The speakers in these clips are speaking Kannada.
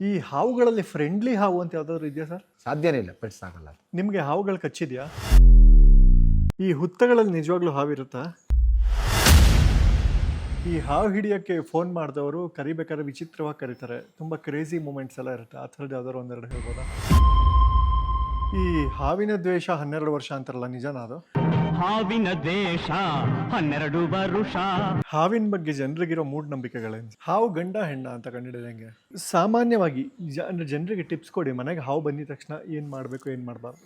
ಈ ಹಾವುಗಳಲ್ಲಿ ಫ್ರೆಂಡ್ಲಿ ಹಾವು ಅಂತ ಯಾವ್ದಾದ್ರು ಇದೆಯಾ ಸರ್? ಸಾಧ್ಯನೇ ಇಲ್ಲ ಪೆಟ್ಸ್ ಆಗಲ್ಲ ಅದು. ನಿಮಗೆ ಹಾವುಗಳು ಕಚ್ಚಿದ್ಯಾ? ಈ ಹುತ್ತಗಳಲ್ಲಿ ನಿಜವಾಗ್ಲೂ ಹಾವಿರುತ್ತಾ? ಈ ಹಾವು ಹಿಡಿಯೋಕ್ಕೆ ಫೋನ್ ಮಾಡಿದವರು ಕರಿಬೇಕಾದ್ರೆ ವಿಚಿತ್ರವಾಗಿ ಕರೀತಾರೆ. ತುಂಬ ಕ್ರೇಜಿ ಮೂಮೆಂಟ್ಸ್ ಎಲ್ಲ ಇರುತ್ತೆ. ಆ ಥರದ್ದು ಯಾವ್ದಾದ್ರು ಒಂದೆರಡು ಹೇಳ್ಬೋದಾ? ಈ ಹಾವಿನ ದ್ವೇಷ ಹನ್ನೆರಡು ವರ್ಷ ಅಂತಾರಲ್ಲ ನಿಜನಾ ಅದು? ಹಾವಿನ ದೇಶ ಹನ್ನೆರಡು ವರುಷ. ಹಾವಿನ ಬಗ್ಗೆ ಜನರಿಗಿರೋ ಮೂಢನಂಬಿಕೆಗಳೇನು ಹಾವು ಗಂಡ ಹೆಣ್ಣ ಅಂತ ಕಂಡಿಡಿದಂಗೆ ಸಾಮಾನ್ಯವಾಗಿ ಜನರಿಗೆ ಟಿಪ್ಸ್ ಕೊಡಿ ಮನೆಗೆ ಹಾವು ಬಂದಿದ ತಕ್ಷಣ ಏನು ಮಾಡಬೇಕು ಏನು ಮಾಡಬಾರ್ದು?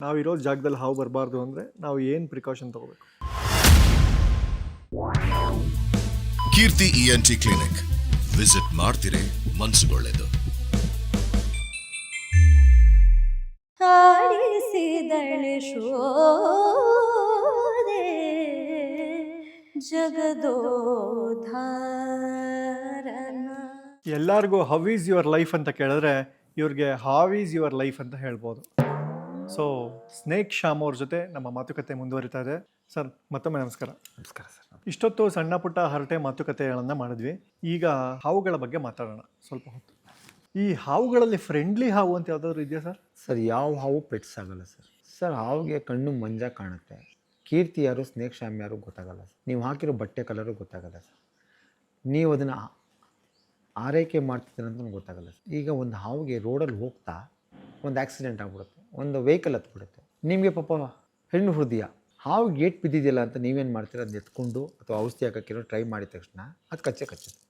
ನಾವಿರೋ ಜಾಗದಲ್ಲಿ ಹಾವು ಬರಬಾರ್ದು ಅಂದರೆ ನಾವು ಏನು ಪ್ರಿಕಾಷನ್ ತಗೋಬೇಕು? ಕೀರ್ತಿ ಇಎನ್ಟಿ ಕ್ಲಿನಿಕ್ ವಿಸಿಟ್ ಮಾಡ್ತೀರಿ ಮನ್ಸು ಆಡಿಸಿದಳೆ ಶೋದೆ ಜಗದೋಧಾರನ. ಎಲ್ಲರಿಗೂ ಹೌ ಈಸ್ ಯುವರ್ ಲೈಫ್ ಅಂತ ಕೇಳಿದ್ರೆ ಇವ್ರಿಗೆ ಹಾವ್ ಈಸ್ ಯುವರ್ ಲೈಫ್ ಅಂತ ಹೇಳ್ಬೋದು. ಸೊ ಸ್ನೇಕ್ ಶ್ಯಾಮ್ ಅವ್ರ ಜೊತೆ ನಮ್ಮ ಮಾತುಕತೆ ಮುಂದುವರಿತಾ ಇದೆ. ಸರ್ ಮತ್ತೊಮ್ಮೆ ನಮಸ್ಕಾರ. ನಮಸ್ಕಾರ ಸರ್. ಇಷ್ಟೊತ್ತು ಸಣ್ಣ ಪುಟ್ಟ ಹರಟೆ ಮಾತುಕತೆಗಳನ್ನು ಮಾಡಿದ್ವಿ. ಈಗ ಹಾವುಗಳ ಬಗ್ಗೆ ಮಾತಾಡೋಣ. ಸ್ವಲ್ಪ ಹೊತ್ತು. ಈ ಹಾವುಗಳಲ್ಲಿ ಫ್ರೆಂಡ್ಲಿ ಹಾವು ಅಂತ ಯಾವ್ದಾದ್ರು ಇದೆಯಾ ಸರ್? ಸರ್ ಯಾವ ಹಾವು ಪೆಟ್ಸ್ ಆಗಲ್ಲ ಸರ್. ಸರ್ ಹಾವಿಗೆ ಕಣ್ಣು ಮಂಜ ಕಾಣುತ್ತೆ. ಕೀರ್ತಿ ಯಾರು ಸ್ನೇಕ್ ಶ್ಯಾಮ್ ಯಾರು ಗೊತ್ತಾಗಲ್ಲ ಸರ್. ನೀವು ಹಾಕಿರೋ ಬಟ್ಟೆ ಕಲರು ಗೊತ್ತಾಗಲ್ಲ ಸರ್. ನೀವು ಅದನ್ನು ಆರೈಕೆ ಮಾಡ್ತಿದ್ದೀರ ಅಂತ ಗೊತ್ತಾಗಲ್ಲ ಸರ್. ಈಗ ಒಂದು ಹಾವಿಗೆ ರೋಡಲ್ಲಿ ಹೋಗ್ತಾ ಒಂದು ಆಕ್ಸಿಡೆಂಟ್ ಆಗ್ಬಿಡುತ್ತೆ. ಒಂದು ವೆಹಿಕಲ್ ಹತ್ಬಿಡುತ್ತೆ. ನಿಮಗೆ ಪಾಪ ಹೆಣ್ಣು ಹೃದಯ ಹಾವು ಗೇಟ್ ಬಿದ್ದಿದೆಯಲ್ಲ ಅಂತ ನೀವೇನು ಮಾಡ್ತೀರ? ಅದನ್ನ ಎತ್ಕೊಂಡು ಅಥವಾ ಔಷಧಿ ಹಾಕೋಕ್ಕಿರೋ ಟ್ರೈ ಮಾಡಿದ ತಕ್ಷಣ ಅದು ಕಚ್ಚೆ ಕಚ್ಚುತ್ತೆ.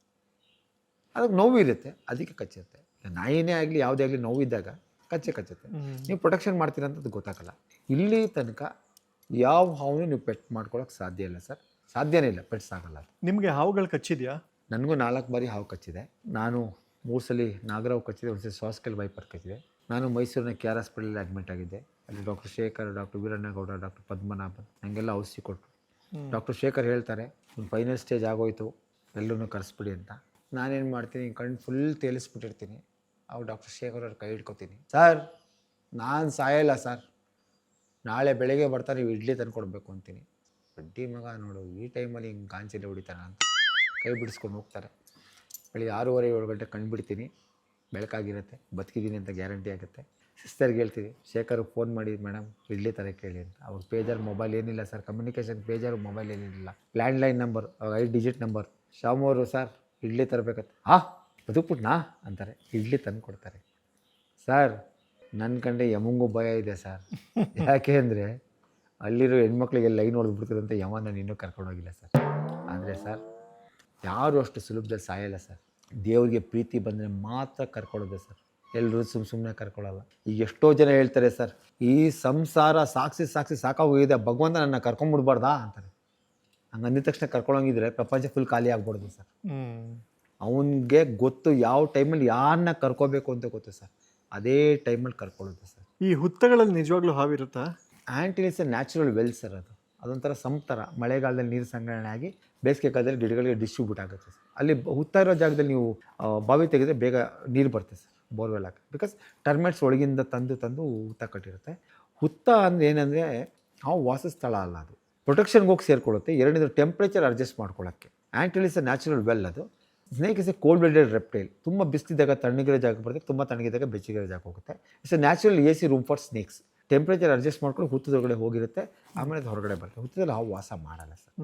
ಅದಕ್ಕೆ ನೋವು ಇರುತ್ತೆ. ಅದಕ್ಕೆ ಕಚ್ಚುತ್ತೆ. ನಾಯಿನೇ ಆಗಲಿ ಯಾವುದೇ ಆಗಲಿ ನೋವಿದ್ದಾಗ ಕಚ್ಚೆ ಕಚ್ಚುತ್ತೆ. ನೀವು ಪ್ರೊಟೆಕ್ಷನ್ ಮಾಡ್ತೀರ ಅಂತ ಅದು ಗೊತ್ತಾಗಲ್ಲ. ಇಲ್ಲಿ ತನಕ ಯಾವ ಹಾವನ್ನು ನೀವು ಪೆಟ್ ಮಾಡ್ಕೊಳ್ಳೋಕೆ ಸಾಧ್ಯ ಇಲ್ಲ ಸರ್. ಸಾಧ್ಯನೇ ಇಲ್ಲ ಪೆಟ್ಸ್ ಆಗಲ್ಲ ನಿಮಗೆ ಹಾವುಗಳು ಕಚ್ಚಿದ್ಯಾ? ನನಗೂ ನಾಲ್ಕು ಬಾರಿ ಹಾವು ಕಚ್ಚಿದೆ. ನಾನು ಮೂರು ಸಲ ನಾಗರಾವ್ ಕಚ್ಚಿದೆ ಒಂದು ಸಲ ಸಾಸ್ಕೆಲ್ ವೈಪರ್ ಕಚ್ಚಿದೆ. ನಾನು ಮೈಸೂರಿನ ಕೆ ಆರ್ ಹಾಸ್ಪಿಟಲಲ್ಲಿ ಅಡ್ಮಿಟ್ ಆಗಿದ್ದೆ. ಅಲ್ಲಿ doctor Shekhar doctor Veerannagowda doctor Padmanabhan ನನಗೆಲ್ಲ ಔಷಧಿ ಕೊಟ್ಟರು ಡಾಕ್ಟರ್ ಶೇಖರ್ ಹೇಳ್ತಾರೆ ಒಂದು ಫೈನಲ್ ಸ್ಟೇಜ್ ಆಗೋಯ್ತು ಎಲ್ಲರೂ ಕರೆಸ್ಬಿಡಿ ಅಂತ. ನಾನೇನು ಮಾಡ್ತೀನಿ ಕಣ್ಣು ಫುಲ್ ತೇಲಿಸ್ಬಿಟ್ಟಿರ್ತೀನಿ. ಅವಾಗ ಡಾಕ್ಟರ್ ಶೇಖರ್ ಅವ್ರ ಕೈ ಹಿಡ್ಕೊತೀನಿ. ಸರ್ ನಾನು ಸಾಯಲ್ಲ ಸರ್. ನಾಳೆ ಬೆಳಗ್ಗೆ ಬರ್ತಾರೆ, ನೀವು ಇಡ್ಲಿ ತಂದು ಕೊಡಬೇಕು ಅಂತೀನಿ. ಬಡ್ಡಿ ಮಗ ನೋಡು, ಈ ಟೈಮಲ್ಲಿ ಹಿಂಗೆ ಕಾಂಚಿಲ್ಲ ಹೊಡಿತಾನ ಅಂತ ಕೈ ಬಿಡಿಸ್ಕೊಂಡು ಹೋಗ್ತಾರೆ. ಬೆಳಿಗ್ಗೆ ಆರೂವರೆ, ಏಳು ಗಂಟೆ ಕಂಡುಬಿಡ್ತೀನಿ ಬಿಡ್ತೀನಿ. ಬೆಳಕಾಗಿರುತ್ತೆ, ಬದುಕಿದ್ದೀನಿ ಅಂತ ಗ್ಯಾರಂಟಿ ಆಗುತ್ತೆ. ಸಿಸ್ಟರ್ಗೆ ಹೇಳ್ತೀವಿ ಶೇಖರ್ ಫೋನ್ ಮಾಡಿ, ಮೇಡಮ್, ಇಡ್ಲಿ ತರ ಕೇಳಿ ಅಂತ. ಅವ್ರ ಪೇಜರ್ ಮೊಬೈಲ್ ಏನಿಲ್ಲ ಸರ್, ಕಮ್ಯುನಿಕೇಷನ್ ಪೇಜರ್ ಮೊಬೈಲ್ ಏನಿಲ್ಲ. ಲ್ಯಾಂಡ್ಲೈನ್ ನಂಬರ್ ಐದು ಡಿಜಿಟ್ ನಂಬರ್. ಶಾಮೂರು ಸರ್, ಇಡ್ಲಿ ತರಬೇಕಂತ. ಹಾಂ, ಬದುಕ್ಬಿಟ್ನಾ? ಅಂತಾರೆ. ಇಡ್ಲಿ ತಂದು ಕೊಡ್ತಾರೆ. ಸರ್ ನನ್ನ ಕಂಡೆ ಯಮಂಗೂ ಭಯ ಇದೆ ಸರ್. ಯಾಕೆ ಅಂದರೆ ಅಲ್ಲಿರೋ ಹೆಣ್ಮಕ್ಳಿಗೆ ಲೈನ್ ಹೊಡೆದ್ಬಿಡ್ತದೆ ಅಂತ ಯಮ ನಾನು ಇನ್ನೂ ಕರ್ಕೊಂಡೋಗಿಲ್ಲ ಸರ್. ಅಂದರೆ ಸರ್ ಯಾರು ಅಷ್ಟು ಸುಲಭದಲ್ಲಿ ಸಾಯಲ್ಲ ಸರ್. ದೇವ್ರಿಗೆ ಪ್ರೀತಿ ಬಂದರೆ ಮಾತ್ರ ಕರ್ಕೊಳ್ಳೋದೆ ಸರ್. ಎಲ್ಲರೂ ಸುಮ್ಮ ಸುಮ್ಮನೆ ಕರ್ಕೊಳ್ಳಲ್ಲ. ಈಗ ಎಷ್ಟೋ ಜನ ಹೇಳ್ತಾರೆ ಸರ್ ಈ ಸಂಸಾರ ಸಾಕ್ಷಿ ಸಾಕ್ಷಿ ಸಾಕಾಗೋಗಿದೆ ಭಗವಂತ ನನ್ನ ಕರ್ಕೊಂಡ್ಬಿಡ್ಬಾರ್ದಾ ಅಂತಾರೆ. ಹಂಗೆ ಅಂದಿದ ತಕ್ಷಣ ಕರ್ಕೊಳ್ಳೋಂಗಿದ್ರೆ ಪ್ರಪಂಚ ಫುಲ್ ಖಾಲಿ ಆಗ್ಬಾರ್ದು ಸರ್. ಅವನಿಗೆ ಗೊತ್ತು ಯಾವ ಟೈಮಲ್ಲಿ ಯಾರನ್ನ ಕರ್ಕೋಬೇಕು ಅಂತ ಗೊತ್ತು ಸರ್. ಅದೇ ಟೈಮಲ್ಲಿ ಕರ್ಕೊಳ್ಳುತ್ತೆ ಸರ್. ಈ ಹುತ್ತಗಳಲ್ಲಿ ನಿಜವಾಗ್ಲೂ ಹಾವಿರುತ್ತಾ? Anthill is a natural well sir ಅದು. ಅದೊಂಥರ ಸಂತರ. ಮಳೆಗಾಲದಲ್ಲಿ ನೀರು ಸಂಗ್ರಹಣೆ ಆಗಿ ಬೇಸಿಗೆ ಕಾಲದಲ್ಲಿ ಗಿಡಗಳಿಗೆ ಡಿಸ್ಟ್ರಿಬ್ಯೂಟ್ ಆಗುತ್ತೆ ಸರ್. ಅಲ್ಲಿ ಹುತ್ತ ಇರೋ ಜಾಗದಲ್ಲಿ ನೀವು ಬಾವಿ ತೆಗೆದ್ರೆ ಬೇಗ ನೀರು ಬರುತ್ತೆ ಸರ್ ಬೋರ್ವೆಲ್ ಹಾಕಿ ಬಿಕಾಸ್ ಟರ್ಮೆಟ್ಸ್ ಒಳಗಿಂದ ತಂದು ತಂದು ಹುತ್ತ ಕಟ್ಟಿರುತ್ತೆ. ಹುತ್ತ ಅಂದರೆ ಏನಂದರೆ ನಾವು ವಾಸಸ್ಥಳ ಅಲ್ಲ ಅದು. ಪ್ರೊಟೆಕ್ಷನ್ಗೆ ಹೋಗಿ ಸೇರ್ಕೊಳ್ಳುತ್ತೆ. ಎರಡನೇದು ಟೆಂಪ್ರೇಚರ್ ಅಡ್ಜಸ್ಟ್ ಮಾಡ್ಕೊಳ್ಳೋಕ್ಕೆ. Anthill is a natural well ಅದು. Snake is a cold blooded reptile ತುಂಬ ಬಿಸಿಲಿದ್ದಾಗ ತಣ್ಣಗಿರೋ ಜಾಗ ಬರುತ್ತೆ ತುಂಬ ತಣ್ಣಗಿದ್ದಾಗ ಬೆಚ್ಚಗಿರೋ ಜಾಗ ಹೋಗುತ್ತೆ. It's a natural A C room for snakes temperature adjust ಮಾಡ್ಕೊಂಡು ಹುತ್ತದೊಳಗಡೆ ಹೋಗಿರುತ್ತೆ ಆಮೇಲೆ ಅದು ಹೊರಗಡೆ ಬರುತ್ತೆ. ಹುತ್ತದಲ್ಲಿ ಹಾವು ವಾಸ ಮಾಡಲ್ಲ ಸರ್.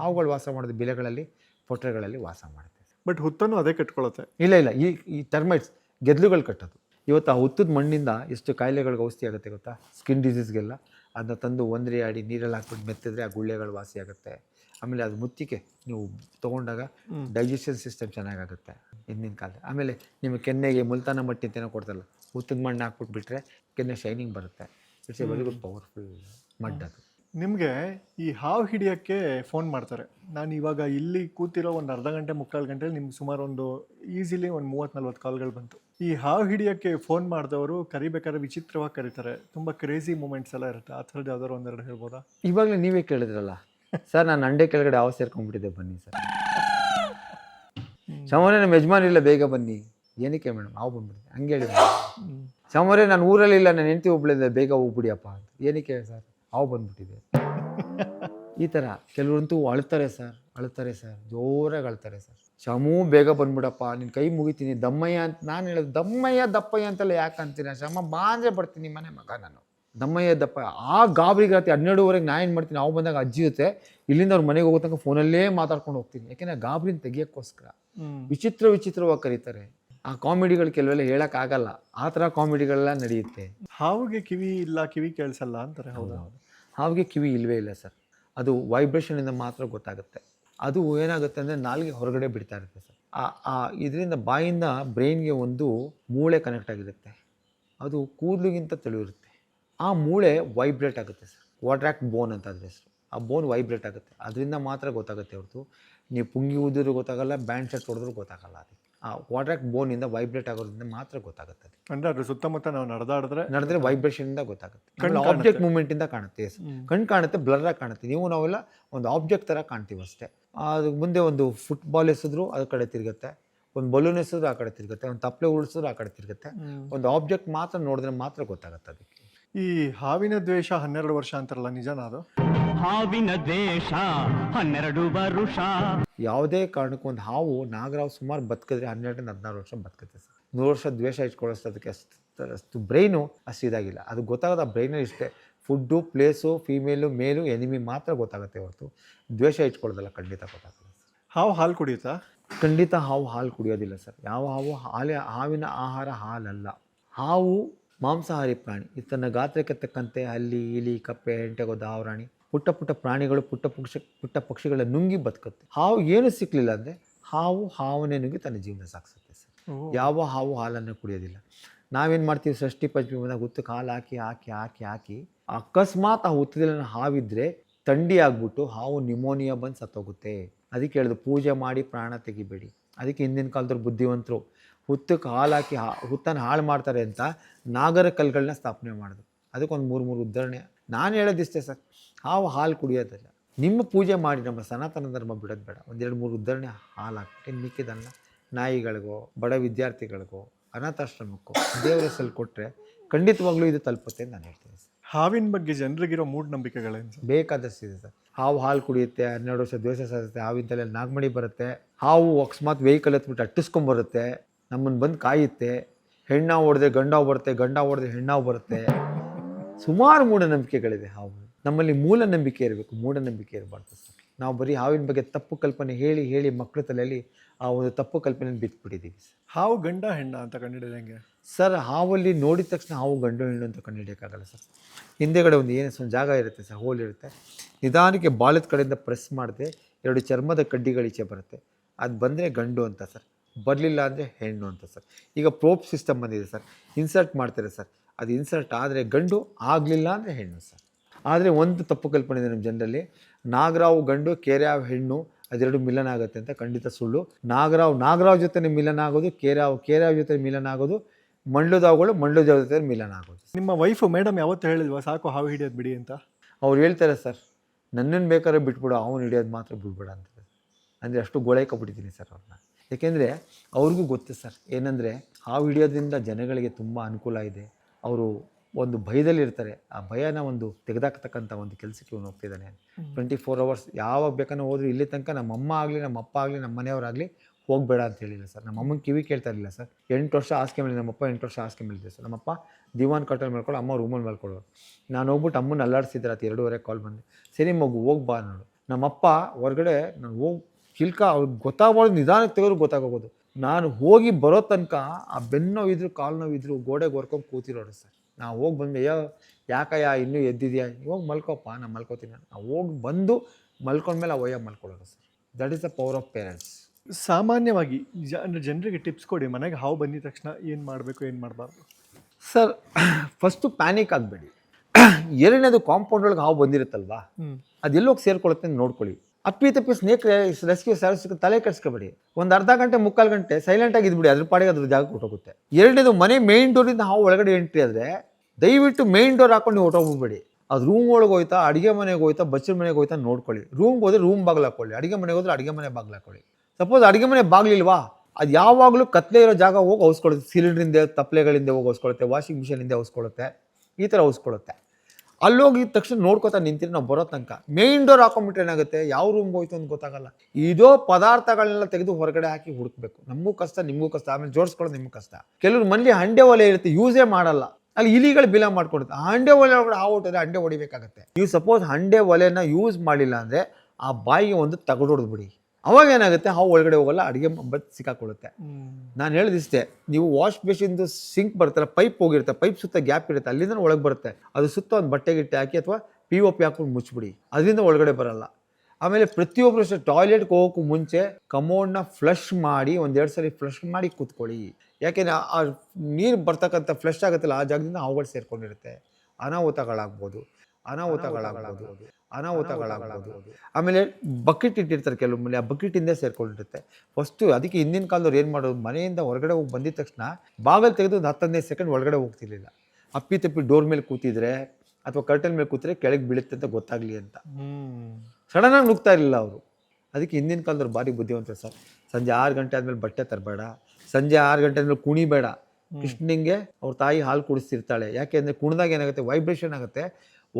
ಹಾವುಗಳು ವಾಸ ಮಾಡೋದು ಬಿಲೆಗಳಲ್ಲಿ ಪೊಟ್ರೆಗಳಲ್ಲಿ ವಾಸ ಮಾಡುತ್ತೆ ಬಟ್ ಹುತ್ತನ್ನು ಅದೇ ಕಟ್ಕೊಳ್ಳುತ್ತೆ ಇಲ್ಲ ಇಲ್ಲ. ಈ ಈ ಟರ್ಮೈಟ್ಸ್ ಗೆದ್ಲುಗಳು ಕಟ್ಟೋದು. ಇವತ್ತು ಆ ಹುತ್ತದ ಮಣ್ಣಿಂದ ಎಷ್ಟು ಕಾಯಿಲೆಗಳಿಗೆ ಔಷಧಿ ಆಗುತ್ತೆ ಗೊತ್ತಾ? ಸ್ಕಿನ್ ಡಿಸೀಸ್ಗೆಲ್ಲ ಅದನ್ನ ತಂದು ಒಂದ್ರಿ ಆಡಿ ನೀರಲ್ಲಿ ಹಾಕ್ಬಿಟ್ಟು ಮೆತ್ತಿದ್ರೆ ಆ ಗುಳ್ಳೆಗಳು ವಾಸಿ ಆಗುತ್ತೆ. ಆಮೇಲೆ ಅದು ಮುತ್ತಿಗೆ ನೀವು ತೊಗೊಂಡಾಗ ಡೈಜೆಷನ್ ಸಿಸ್ಟಮ್ ಚೆನ್ನಾಗಾಗುತ್ತೆ ಹಿಂದಿನ ಕಾಲ ಆಮೇಲೆ ನಿಮ್ಮ ಕೆನ್ನೆಗೆ ಮುಲ್ತಾನ ಮಟ್ಟಿ ಅಂತೇನೋ ಕೊಡ್ತಾರಲ್ಲ ಉತ್ತಿನ ಮಣ್ಣು ಹಾಕ್ಬಿಟ್ಬಿಟ್ರೆ ಕೆನ್ನೆ ಶೈನಿಂಗ್ ಬರುತ್ತೆ. It's a very good powerful mud ಅದು. ನಿಮಗೆ ಈ ಹಾವು ಹಿಡಿಯೋಕ್ಕೆ ಫೋನ್ ಮಾಡ್ತಾರೆ. ನಾನು ಇವಾಗ ಇಲ್ಲಿ ಕೂತಿರೋ ಒಂದು ಅರ್ಧ ಗಂಟೆ ಮುಕ್ಕಾಲು ಗಂಟೆಲಿ ನಿಮ್ಗೆ ಸುಮಾರು ಒಂದು ಈಸಿಲಿ ಒಂದು ಮೂವತ್ತು ನಲ್ವತ್ತು ಕಾಲ್ಗಳು ಬಂತು. ಈ ಹಾವು ಹಿಡಿಯೋಕ್ಕೆ ಫೋನ್ ಮಾಡಿದವರು ಕರಿಬೇಕಾದ್ರೆ ವಿಚಿತ್ರವಾಗಿ ಕರೀತಾರೆ. ತುಂಬ ಕ್ರೇಜಿ ಮೂಮೆಂಟ್ಸ್ ಎಲ್ಲ ಇರುತ್ತೆ. ಆ ಥರದ್ದು ಯಾವ್ದಾದ್ರು ಒಂದೆರಡು ಹೇಳ್ಬೋದಾ? ಇವಾಗಲೇ ನೀವೇ ಕೇಳಿದ್ರಲ್ಲ ಸರ್, ನಾನು ಅಂಡೆ ಕೆಳಗಡೆ ಹಾವು ಸೇರ್ಕೊಂಡ್ಬಿಟ್ಟಿದ್ದೆ, ಬನ್ನಿ ಸರ್. ಸೋಮವಾರ ನಮ್ಮ ಯಜಮಾನ ಇಲ್ಲ, ಬೇಗ ಬನ್ನಿ. ಏನಕ್ಕೆ ಮೇಡಮ್? ಹಾವು ಬಂದ್ಬಿಟ್ಟಿದೆ ಹಂಗೆ ಹೇಳಿ ಸೋಮವಾರ ನಾನು ಊರಲ್ಲಿ ಇಲ್ಲ ನನ್ನ ಹೆಂಡತಿ ಒಬ್ಳಿದೆ ಬೇಗ ಹೋಗ್ಬಿಡಿಯಪ್ಪ ಅಂತ. ಏನಕ್ಕೆ ಸರ್? ಹಾವು ಬಂದ್ಬಿಟ್ಟಿದೆ. ಈ ಥರ ಕೆಲವರಂತೂ ಅಳ್ತಾರೆ ಸರ್ ಅಳ್ತಾರೆ ಸರ್, ಜೋರಾಗಿ ಅಳ್ತಾರೆ ಸರ್. ಶಮೂ ಬೇಗ ಬಂದ್ಬಿಡಪ್ಪ ನಿನ್ನ ಕೈ ಮುಗಿತೀನಿ, ದಮ್ಮಯ್ಯ ಅಂತ ನಾನು ಹೇಳೋದು, ದಮ್ಮಯ್ಯ, ದಪ್ಪಯ್ಯ ಅಂತೆಲ್ಲ ಯಾಕೆ ಅಂತೀನಿ ಶಮ ಬಾ ಅಂದರೆ ಬರ್ತೀನಿ, ಮನೆ ಮಗ ನಾನು. ದಮ್ಮಯ್ಯ ದಪ್ಪ ಆ ಗಾಬರಿಗೆ ರಾತ್ರಿ ಹನ್ನೆರಡುವರೆಗೆ ನಾ ಏನು ಮಾಡ್ತೀನಿ? ನಾವು ಬಂದಾಗ ಅಜ್ಜಿ ಜೊತೆ ಇಲ್ಲಿಂದ ಅವ್ರ ಮನೆಗೆ ಹೋಗೋ ತನಕ ಫೋನಲ್ಲೇ ಮಾತಾಡ್ಕೊಂಡು ಹೋಗ್ತೀನಿ. ಯಾಕೆಂದ್ರೆ ಆ ಗಾಬರಿನ ತೆಗಿಯೋಕ್ಕೋಸ್ಕರ. ವಿಚಿತ್ರ ವಿಚಿತ್ರವಾಗಿ ಕರೀತಾರೆ. ಆ ಕಾಮಿಡಿಗಳು ಕೆಲವೆಲ್ಲ ಹೇಳೋಕ್ಕಾಗಲ್ಲ ಆ ಥರ ಕಾಮಿಡಿಗಳೆಲ್ಲ ನಡೆಯುತ್ತೆ. ಹಾವಿಗೆ ಕಿವಿ ಇಲ್ಲ ಕಿವಿ ಕೇಳಿಸಲ್ಲ ಅಂತಾರೆ ಹೌದು? ಹಾವಿಗೆ ಕಿವಿ ಇಲ್ಲವೇ ಇಲ್ಲ ಸರ್. ಅದು ವೈಬ್ರೇಷನಿಂದ ಮಾತ್ರ ಗೊತ್ತಾಗುತ್ತೆ. ಅದು ಏನಾಗುತ್ತೆ ಅಂದರೆ ನಾಲ್ಗೆ ಹೊರಗಡೆ ಬಿಡ್ತಾ ಇರುತ್ತೆ ಸರ್. ಆ ಆ ಇದರಿಂದ ಬಾಯಿಂದ ಬ್ರೈನ್ಗೆ ಒಂದು ಮೂಳೆ ಕನೆಕ್ಟ್ ಆಗಿರುತ್ತೆ. ಅದು ಕೂದಲಿಗಿಂತ ತೆಳುವಿರುತ್ತೆ ಆ ಮೂಳೆ ವೈಬ್ರೇಟ್ ಆಗುತ್ತೆ ಸರ್. ವಾಡ್ರ್ಯಾಕ್ಟ್ ಬೋನ್ ಅಂತ ಅದ್ರ ಹೆಸರು ಆ ಬೋನ್ ವೈಬ್ರೇಟ್ ಆಗುತ್ತೆ. ಅದರಿಂದ ಮಾತ್ರ ಗೊತ್ತಾಗುತ್ತೆ ಹೊರತು ನೀವು ಪುಂಗಿ ಊದಿದ್ರು ಗೊತ್ತಾಗಲ್ಲ ಬ್ಯಾಂಡ್ ಶರ್ಟ್ ಹೊಡೆದ್ರು ಗೊತ್ತಾಗಲ್ಲ ಅದಕ್ಕೆ ಆ ಬೋನ್ ಬೋನಿಂದ ವೈಬ್ರೇಟ್ ಆಗೋದ್ರಿಂದ ಮಾತ್ರ ಗೊತ್ತಾಗುತ್ತೆ ಅದು. ಅಂದ್ರೆ ಅದ್ರ ಸುತ್ತಮುತ್ತ ನಾವು ನಡೆದಾಡಿದ್ರೆ ನಡೆದ್ರೆ ವೈಬ್ರೇಷನಿಂದ ಗೊತ್ತಾಗುತ್ತೆ. ಕಣ್ಣು ಆಬ್ಜೆಕ್ಟ್ ಮೂಮೆಂಟಿಂದ ಕಾಣುತ್ತೆ ಎಸ್ ಕಣ್ಣು ಕಾಣುತ್ತೆ ಬ್ಲರ್ ಆಗಿ ಕಾಣುತ್ತೆ. ನೀವು ನಾವೆಲ್ಲ ಒಂದು ಆಬ್ಜೆಕ್ಟ್ ಥರ ಕಾಣ್ತೀವಿ ಅಷ್ಟೇ. ಅದು ಮುಂದೆ ಒಂದು ಫುಟ್ಬಾಲ್ ಎಸೆದ್ರು ಅದ್ರ ಕಡೆ ತಿರುಗುತ್ತೆ. ಒಂದು ಬಲೂನ್ ಎಸಿದ್ರು ಆ ಕಡೆ ತಿರುಗುತ್ತೆ. ಒಂದು ತಪ್ಪಲೆ ಉಳಿಸಿದ್ರು ಆ ಕಡೆ ತಿರುಗುತ್ತೆ. ಒಂದು ಆಬ್ಜೆಕ್ಟ್ ಮಾತ್ರ ನೋಡಿದ್ರೆ ಮಾತ್ರ ಗೊತ್ತಾಗುತ್ತೆ ಅದಕ್ಕೆ ಈ ಹಾವಿನ ದ್ವೇಷ ಹನ್ನೆರಡು ವರ್ಷ ಅಂತಾರಲ್ಲ ನಿಜನಾ ಅದು? ಹಾವಿನ ದ್ವೇಷ ಹನ್ನೆರಡು ವರುಷ. ಯಾವುದೇ ಕಾರಣಕ್ಕೂ ಒಂದು ಹಾವು ನಾಗರಾವ್ ಸುಮಾರು ಬದುಕಿದ್ರೆ ಹನ್ನೆರಡರಿಂದ ಹದಿನಾರು ವರ್ಷ ಬದುಕುತ್ತೆ ಸರ್. ನೂರು ವರ್ಷ ದ್ವೇಷ ಇಟ್ಕೊಳ್ಳೋಷ್ಟದಕ್ಕೆ ಅಷ್ಟು ಅಷ್ಟು ಬ್ರೈನು ಅಷ್ಟು ಇದಾಗಿಲ್ಲ ಅದು ಗೊತ್ತಾಗೋದು ಆ ಬ್ರೈನಲ್ಲಿ ಇಷ್ಟೇ. Food place female male enemy ಮಾತ್ರ ಗೊತ್ತಾಗುತ್ತೆ ಹೊರತು. ದ್ವೇಷ ಇಟ್ಕೊಳ್ಳೋದಲ್ಲ ಖಂಡಿತ ಗೊತ್ತಾಗಲ್ಲ ಹಾವು ಹಾಲು ಕುಡಿಯುತ್ತಾ? ಖಂಡಿತ ಹಾವು ಹಾಲು ಕುಡಿಯೋದಿಲ್ಲ ಸರ್. ಯಾವ ಹಾವು ಹಾಲೆ ಹಾವಿನ ಆಹಾರ ಹಾಲಲ್ಲ. ಹಾವು ಮಾಂಸಾಹಾರಿ ಪ್ರಾಣಿ. ಇದು ತನ್ನ ಗಾತ್ರಕ್ಕೆ ತಕ್ಕಂತೆ ಹಲ್ಲಿ ಇಲಿ ಕಪ್ಪೆ ಹೆಂಟೆಗೋ ದಾವರಾಣಿ ಪುಟ್ಟ ಪುಟ್ಟ ಪ್ರಾಣಿಗಳು ಪುಟ್ಟ ಪಕ್ಷಿ ಪುಟ್ಟ ಪಕ್ಷಿಗಳ ನುಂಗಿ ಬದುಕುತ್ತೆ. ಹಾವು ಏನು ಸಿಕ್ಕಲಿಲ್ಲ ಅಂದರೆ ಹಾವು ಹಾವನ್ನೇ ನುಂಗಿ ತನ್ನ ಜೀವನ ಸಾಗಿಸುತ್ತೆ ಸರ್. ಯಾವ ಹಾವು ಹಾಲನ್ನು ಕುಡಿಯೋದಿಲ್ಲ. ನಾವೇನು ಮಾಡ್ತೀವಿ ಷಷ್ಠಿ ಪಂಚಮಿ ಬಂದಾಗ ಹುತ್ತಕ್ಕೆ ಹಾಲು ಹಾಕಿ ಹಾಕಿ ಹಾಕಿ ಹಾಕಿ ಅಕಸ್ಮಾತ್ ಆ ಹುತ್ತದಲ್ಲಿ ಹಾವಿದ್ರೆ ಥಂಡಿ ಆಗ್ಬಿಟ್ಟು ಹಾವು ನಿಮೋನಿಯಾ ಬಂದು ಸತ್ತೋಗುತ್ತೆ. ಅದಕ್ಕೆ ಹೇಳಿದ್ರು ಪೂಜೆ ಮಾಡಿ ಪ್ರಾಣ ತೆಗಿಬೇಡಿ. ಅದಕ್ಕೆ ಹಿಂದಿನ ಕಾಲದವ್ರು ಬುದ್ಧಿವಂತರು. ಹುತ್ತಕ್ಕೆ ಹಾಲು ಹಾಕಿ ಹಾ ಹುತ್ತನ್ನು ಹಾಳು ಮಾಡ್ತಾರೆ ಅಂತ ನಾಗರ ಕಲ್ಗಳನ್ನ ಸ್ಥಾಪನೆ ಮಾಡಿದ್ರು. ಅದಕ್ಕೊಂದು ಮೂರು ಮೂರು ಉದಾಹರಣೆ. ನಾನು ಹೇಳೋದಿಷ್ಟೇ ಸರ್. ಹಾವು ಹಾಲು ಕುಡಿಯೋದಿಲ್ಲ. ನಿಮ್ಮ ಪೂಜೆ ಮಾಡಿ ನಮ್ಮ ಸನಾತನ ಧರ್ಮ ಬಿಡೋದು ಬೇಡ. ಒಂದೆರಡು ಮೂರು ಉದಾಹರಣೆ. ಹಾಲು ಹಾಕ್ಬಿಟ್ಟು ಮಿಕ್ಕಿದನ್ನ ನಾಯಿಗಳಿಗೋ ಬಡ ವಿದ್ಯಾರ್ಥಿಗಳಿಗೋ ಅನಾಥಾಶ್ರಮಕ್ಕೋ ದೇವರ ಹೆಸರಲ್ಲಿ ಕೊಟ್ಟರೆ ಖಂಡಿತವಾಗ್ಲೂ ಇದು ತಲುಪುತ್ತೆ ಅಂತ ನಾನು ಹೇಳ್ತೀನಿ ಸರ್. ಹಾವಿನ ಬಗ್ಗೆ ಜನರಿಗಿರೋ ಮೂಢನಂಬಿಕೆಗಳೇನು ಸರ್? ಬೇಕಾದಷ್ಟು ಇದೆ ಸರ್. ಹಾವು ಹಾಲು ಕುಡಿಯುತ್ತೆ ಹನ್ನೆರಡು ವರ್ಷ ದ್ವೇಷ ಸಾಧಿಸುತ್ತೆ ಹಾವಿನ ತಲೆಯಲ್ಲಿ ನಾಗಮಣಿ ಬರುತ್ತೆ. ಹಾವು ಅಕಸ್ಮಾತ್ ವೆಹಿಕಲ್ ಎತ್ಬಿಟ್ಟು ಅಟ್ಟಿಸ್ಕೊಂಬರುತ್ತೆ ನಮ್ಮನ್ನು ಬಂದು ಕಾಯುತ್ತೆ ಹೆಣ್ಣ ಹೊಡೆದೆ ಗಂಡ ಬರುತ್ತೆ ಗಂಡ ಹೊಡೆದೆ ಹೆಣ್ಣ ಬರುತ್ತೆ. ಸುಮಾರು ಮೂಢನಂಬಿಕೆಗಳಿದೆ ಹಾವು. ನಮ್ಮಲ್ಲಿ ಮೂಲ ನಂಬಿಕೆ ಇರಬೇಕು ಮೂಢನಂಬಿಕೆ ಇರಬಾರ್ದು. ಸರ್ ನಾವು ಬರೀ ಹಾವಿನ ಬಗ್ಗೆ ತಪ್ಪು ಕಲ್ಪನೆ ಹೇಳಿ ಹೇಳಿ ಮಕ್ಕಳ ತಲೆಯಲ್ಲಿ ಆ ಒಂದು ತಪ್ಪು ಕಲ್ಪನೆ ಬಿಟ್ಬಿಟ್ಟಿದ್ದೀವಿ ಸರ್. ಹಾವು ಗಂಡ ಹೆಣ್ಣ ಅಂತ ಕಂಡುಹಿಡಿದಂಗೆ ಹೆಂಗೆ? ಸರ್ ಹಾವಲ್ಲಿ ನೋಡಿದ ತಕ್ಷಣ ಹಾವು ಗಂಡು ಹೆಣ್ಣು ಅಂತ ಕಂಡುಹಿಡಿಯೋಕ್ಕಾಗಲ್ಲ ಸರ್. ಹಿಂದೆಗಡೆ ಒಂದು ಏನು ಒಂದು ಜಾಗ ಇರುತ್ತೆ ಸರ್ ಹೋಲ್ ಇರುತ್ತೆ. ನಿಧಾನಕ್ಕೆ ಬಾಲದ ಕಡೆಯಿಂದ ಪ್ರೆಸ್ ಮಾಡಿದೆ ಎರಡು ಚರ್ಮದ ಕಡ್ಡಿಗಳು ಈಚೆ ಬರುತ್ತೆ. ಅದು ಬಂದರೆ ಗಂಡು ಅಂತ ಸರ್. ಬರಲಿಲ್ಲ ಅಂದರೆ ಹೆಣ್ಣು ಅಂತ ಸರ್. ಈಗ ಪ್ರೋಪ್ ಸಿಸ್ಟಮ್ ಬಂದಿದೆ ಸರ್. ಇನ್ಸರ್ಟ್ ಮಾಡ್ತಾರೆ ಸರ್. ಅದು ಇನ್ಸರ್ಟ್ ಆದರೆ ಗಂಡು ಆಗಲಿಲ್ಲ ಅಂದರೆ ಹೆಣ್ಣು ಸರ್. ಆದರೆ ಒಂದು ತಪ್ಪು ಕಲ್ಪನೆ ಇದೆ ನಮ್ಮ ಜನರಲ್ಲಿ. ನಾಗರಾವ್ ಗಂಡು ಕೇರ್ಯಾವ್ ಹೆಣ್ಣು ಅದೆರಡು ಮಿಲನ ಆಗುತ್ತೆ ಅಂತ ಖಂಡಿತ ಸುಳ್ಳು. ನಾಗರಾವ್ ನಾಗರಾವ್ ಜೊತೆ ಮಿಲನ ಆಗೋದು ಕೇರಾವ್ ಕೇರಾವ್ ಜೊತೆ ಮಿಲನ ಆಗೋದು ಮಂಡ್ಲದಾವುಗಳು ಮಂಡ್ಲದಾವ್ ಜೊತೆ ಮಿಲನ ಆಗೋದು ನಿಮ್ಮ ವೈಫು ಮೇಡಮ್ ಯಾವತ್ತು ಹೇಳಿಲ್ವಾ ಸಾಕು ಹಾವು ಹಿಡಿಯೋದು ಬಿಡಿ ಅಂತ? ಅವ್ರು ಹೇಳ್ತಾರೆ ಸರ್ ನನ್ನನ್ನು ಬೇಕಾದ್ರೆ ಬಿಟ್ಬಿಡು ಅವನು ಹಿಡಿಯೋದು ಮಾತ್ರ ಬಿಡ್ಬೇಡ ಅಂತ. ಅಂದರೆ ಅಷ್ಟು ಗೋಳೈಕೊಬಿಟ್ಟಿದ್ದೀನಿ ಸರ್ ಅವ್ರನ್ನ. ಏಕೆಂದರೆ ಅವ್ರಿಗೂ ಗೊತ್ತು ಸರ್. ಏನಂದರೆ ಹಾವು ಹಿಡಿಯೋದ್ರಿಂದ ಜನಗಳಿಗೆ ತುಂಬ ಅನುಕೂಲ ಇದೆ. ಅವರು ಒಂದು ಭಯದಲ್ಲಿರ್ತಾರೆ ಆ ಭಯನ ಒಂದು ತೆಗೆದಾಕ್ತಕ್ಕಂಥ ಒಂದು ಕೆಲಸಕ್ಕೆ ಇವನು ಹೋಗ್ತಿದ್ದಾನೆ ಟ್ವೆಂಟಿ ಫೋರ್ ಅವರ್ಸ್ ಯಾವಾಗ ಬೇಕಾದ್ರೂ ಹೋದ್ರು ಇಲ್ಲಿ ತನಕ ನಮ್ಮಮ್ಮ ಆಗಲಿ ನಮ್ಮ ಅಪ್ಪ ಆಗಲಿ ನಮ್ಮ ಮನೆಯವರಾಗಲಿ ಹೋಗಬೇಡ ಅಂತ ಹೇಳಿಲ್ಲ ಸರ್. ನಮ್ಮ ಅಮ್ಮನ ಕಿವಿ ಕೇಳ್ತಾ ಇರಲಿಲ್ಲ ಸರ್. ಎಂಟು ವರ್ಷ ಹಾಸಿಗೆ ಮೇಲೆ ನಮ್ಮಪ್ಪ ಎಂಟು ವರ್ಷ ಹಾಸಿಗೆ ಮೇಲಿದೆ ಸರ್. ನಮ್ಮಪ್ಪ ದಿವಾನ್ ಕಟ್ಟಲ್ಲಿ ಮಾಡ್ಕೊಳ್ಳೋ ಅಮ್ಮ ರೂಮಲ್ಲಿ ಮಾಡ್ಕೊಳ್ಳೋರು ನಾನು ಹೋಗ್ಬಿಟ್ಟು ಅಮ್ಮನ ಅಲ್ಲಾಡಿಸಿದ್ರೆ ಆತು ಎರಡೂವರೆ ಕಾಲ್ ಬಂದೆ ಸರಿ ಮಗು ಹೋಗಿ ಬಾ ನೋಡು ನಮ್ಮಪ್ಪ ಹೊರಗಡೆ ನಾನು ಹೋಗಿ ಚಿಲ್ಕ ಅವ್ರಿಗೆ ಗೊತ್ತಾಗ್ಬಾರ್ದು ನಿಧಾನಕ್ಕೆ ತೆಗೆದ್ರು ಗೊತ್ತಾಗೋಗೋದು ನಾನು ಹೋಗಿ ಬರೋ ತನಕ ಆ ಬೆನ್ನು ನೋವಿದ್ರು ಕಾಲು ನೋವಿದ್ರು ಗೋಡೆಗೆ ಹೊರ್ಕೊಂಡು ಕೂತಿರೋರು ಸರ್. ನಾವು ಹೋಗಿ ಬಂದು ಅಯ್ಯೋ ಯಾಕಯ್ಯ ಇನ್ನೂ ಎದ್ದಿದ್ಯಾ? ಹೋಗಿ ಮಲ್ಕೋಪ್ಪ ನಾನು ಮಲ್ಕೋತೀನಿ ನಾವು ಹೋಗಿ ಬಂದು ಮಲ್ಕೊಂಡ್ಮೇಲೆ ಆ ಒಯ್ಯ ಮಲ್ಕೊಳ್ಳೋರು sir. That is the power of parents ಸಾಮಾನ್ಯವಾಗಿ ಜನರಿಗೆ ಟಿಪ್ಸ್ ಕೊಡಿ ಮನೆಗೆ ಹಾವು ಬಂದಿದ ತಕ್ಷಣ ಏನು ಮಾಡಬೇಕು ಏನು ಮಾಡಬಾರ್ದು? ಸರ್ ಫಸ್ಟು ಪ್ಯಾನಿಕ್ ಆಗಬೇಡಿ. ಎರಡನೇದು ಕಾಂಪೌಂಡ್ ಒಳಗೆ ಹಾವು ಬಂದಿರುತ್ತಲ್ವಾ? ಅದೆಲ್ಲೋಗಿ ಸೇರ್ಕೊಳ್ಳುತ್ತೆ ನೋಡ್ಕೊಳ್ಳಿ. ಅಪ್ಪಿ ತಪ್ಪಿ ಸ್ನೇಕ್ ರೆಸ್ಕ್ಯೂ ಸರ್ವಿಸ್ ತಲೆ ಕೆಡಿಸ್ಕೊಬೇಡಿ. ಒಂದು ಅರ್ಧ ಗಂಟೆ, ಮುಕ್ಕಾಲು ಗಂಟೆ ಸೈಲೆಂಟ್ ಆಗಿ ಇದ್ಬಿಡಿ, ಅದ್ರ ಪಾಡಿಗೆ ಅದ್ರ ಜಾಗ ಹೊಟ್ಟೋಗುತ್ತೆ ಎರಡನೇದು, ಮನೆ ಮೇನ್ ಡೋರಿಂದ ನಾವು ಒಳಗಡೆ ಎಂಟ್ರಿ ಆದರೆ, ದಯವಿಟ್ಟು ಮೇನ್ ಡೋರ್ ಹಾಕೊಂಡು ನೀವು ಹೊಟ್ಟೋಗ್ಬಿಡಿ ಅದು ರೂಮ್ ಒಳಗೆ ಹೋಯ್ತಾ, ಅಡುಗೆ ಮನೆಗೆ ಹೋಯ್ತಾ, ಬಚ್ಚಲ ಮನೆಗೆ ಹೋಯ್ತಾ ನೋಡ್ಕೊಳ್ಳಿ. ರೂಮ್ ಹೋದ್ರೆ ರೂಮ್ ಬಾಗಿಲು ಹಾಕೊಳ್ಳಿ. ಅಡುಗೆ ಮನೆಗೆ ಹೋದ್ರೆ ಅಡುಗೆ ಮನೆ ಬಾಗಿಲು ಹಾಕೊಳ್ಳಿ. ಸಪೋಸ್ ಅಡುಗೆ ಮನೆ ಬಾಗಿಲಿಲ್ವಾ ಅದು ಯಾವಾಗಲೂ ಕತ್ಲೆ ಇರೋ ಜಾಗ ಹೋಗಿ ಔಸ್ಕೊಳ್ಳುತ್ತೆ ಸಿಲಿಂಡ್ರಿಂದ ತಪ್ಪಲೆಗಳಿಂದ ಹೋಗಿ ಔಸ್ಕೊಳ್ಳುತ್ತೆ ವಾಷಿಂಗ್ ಮಿಷಿನಿಂದ ಔಸ್ಕೊಳ್ಳುತ್ತೆ ಈ ಥರ ಔಸ್ಕೊಳ್ಳುತ್ತೆ ಅಲ್ಲೋಗಿದ ತಕ್ಷಣ ನೋಡ್ಕೊತಾ ನಿಂತಿರಿ, ನಾವು ಬರೋ ತನಕ. ಮೇನ್ ಡೋರ್ ಹಾಕೊಂಡ್ಬಿಟ್ರೆ ಏನಾಗುತ್ತೆ? ಯಾವ ರೂಮ್ಗೆ ಹೋಯ್ತು ಅಂತ ಗೊತ್ತಾಗಲ್ಲ. ಇದೋ ಪದಾರ್ಥಗಳನ್ನೆಲ್ಲ ತೆಗೆದು ಹೊರಗಡೆ ಹಾಕಿ ಹುಡುಕ್ಬೇಕು. ನಮಗೂ ಕಷ್ಟ, ನಿಮಗೂ ಕಷ್ಟ, ಆಮೇಲೆ ಜೋಡಿಸ್ಕೊಳ್ಳೋದು ನಿಮ್ಗೆ ಕಷ್ಟ. ಕೆಲವ್ರು ಮನೇಲಿ ಹಂಡೆ ಒಲೆ ಇರುತ್ತೆ ಯೂಸೇ ಮಾಡಲ್ಲ. ಅಲ್ಲಿ ಇಲಿಗಳು ಬಿಲ ಮಾಡ್ಕೊಡುತ್ತೆ. ಆ ಹಂಡೆ ಒಲೆ ಒಳಗಡೆ ಹಾವು ಹುಟ್ಟಿದ್ರೆ ಹಂಡೆ ಹೊಡಿಬೇಕಾಗತ್ತೆ. ನೀವು ಸಪೋಸ್ ಹಂಡೆ ಒಲೆನ ಯೂಸ್ ಮಾಡಿಲ್ಲ ಅಂದರೆ ಆ ಬಾಯಿಗೆ ಒಂದು ತಗಡು ಹೊಡೆದ್ಬಿಡಿ ಅವಾಗ ಏನಾಗುತ್ತೆ ಹಾವು ಒಳಗಡೆ ಹೋಗಲ್ಲ ಅಡುಗೆ ಸಿಕ್ಕಾಕೊಳ್ಳುತ್ತೆ. ನಾನು ಹೇಳಿದಿಷ್ಟೇ ನೀವು ವಾಶ್ ಬೇಸಿಂದು ಸಿಂಕ್ ಬರುತ್ತಲ್ಲ ಪೈಪ್ ಹೋಗಿರುತ್ತೆ ಪೈಪ್ ಸುತ್ತ ಗ್ಯಾಪ್ ಇರುತ್ತೆ ಅಲ್ಲಿಂದ ಒಳಗೆ ಬರುತ್ತೆ. ಅದು ಸುತ್ತ ಒಂದು ಬಟ್ಟೆ ಗಿಟ್ಟೆ ಹಾಕಿ ಅಥವಾ ಪಿ ಒ ಪಿ ಹಾಕೊಂಡು ಮುಚ್ಚಿಬಿಡಿ ಅದರಿಂದ ಒಳಗಡೆ ಬರಲ್ಲ. ಆಮೇಲೆ ಪ್ರತಿಯೊಬ್ಬರು ಅಷ್ಟೇ ಟಾಯ್ಲೆಟ್ಗೆ ಹೋಗೋಕ್ಕೂ ಮುಂಚೆ ಕಮೋಡ್ನ ಫ್ಲಶ್ ಮಾಡಿ ಒಂದೆರಡು ಸರಿ ಫ್ಲಶ್ ಮಾಡಿ ಕೂತ್ಕೊಳ್ಳಿ. ಯಾಕೆಂದರೆ ಆ- ನೀರು ಬರ್ತಕ್ಕಂಥ ಫ್ಲಶ್ ಆಗುತ್ತಲ್ಲ ಆ ಜಾಗದಿಂದ ಹಾವುಗಳು ಸೇರ್ಕೊಂಡಿರುತ್ತೆ. ಅನಾಹುತಗಳಾಗ್ಬೋದು ಅನಾಹುತಗಳಾಗ್ಬೋದು. ಅನಾಹುತಗಳಾಗ್ಬೋದು. ಆಮೇಲೆ ಬಕೆಟ್ ಇಟ್ಟಿರ್ತಾರೆ ಕೆಲವೊಮ್ಮೆ ಆ ಬಕೆಟಿಂದ ಸೇರ್ಕೊಂಡಿರುತ್ತೆ. ಫಸ್ಟು ಅದಕ್ಕೆ ಹಿಂದಿನ ಕಾಲದವ್ರು ಏನು ಮಾಡೋದು? ಮನೆಯಿಂದ ಹೊರಗಡೆ ಹೋಗಿ ಬಂದಿದ ತಕ್ಷಣ ಬಾಗಲ್ ತೆಗೆದು ಒಂದು ಹತ್ತು ಸೆಕೆಂಡ್ ಒಳಗಡೆ ಹೋಗ್ತಿರ್ಲಿಲ್ಲ. ಅಪ್ಪಿ ತಪ್ಪಿ ಡೋರ್ ಮೇಲೆ ಕೂತಿದ್ರೆ ಅಥವಾ ಕರ್ಟನ್ ಮೇಲೆ ಕೂತಿದ್ರೆ ಕೆಳಗೆ ಬೀಳುತ್ತೆ ಅಂತ ಗೊತ್ತಾಗ್ಲಿ ಅಂತ. ಹ್ಮ್. ಸಡನ್ನಾಗಿ ನುಗ್ತಾ ಇರಲಿಲ್ಲ ಅವರು. ಅದಕ್ಕೆ ಹಿಂದಿನ ಕಾಲದವ್ರು ಭಾರಿ ಬುದ್ಧಿವಂತ ಸರ್. ಸಂಜೆ ಆರು ಗಂಟೆ ಆದಮೇಲೆ ಬಟ್ಟೆ ತರಬೇಡ. ಸಂಜೆ ಆರು ಗಂಟೆ ಆದಮೇಲೆ ಕುಣಿಬೇಡ. ಕೃಷ್ಣನಿಗೆ ಅವ್ರ ತಾಯಿ ಹಾಲು ಕುಡಿಸ್ತಿರ್ತಾಳೆ. ಯಾಕೆ ಅಂದರೆ ಕುಣಿದಾಗ ಏನಾಗುತ್ತೆ? ವೈಬ್ರೇಷನ್ ಆಗುತ್ತೆ.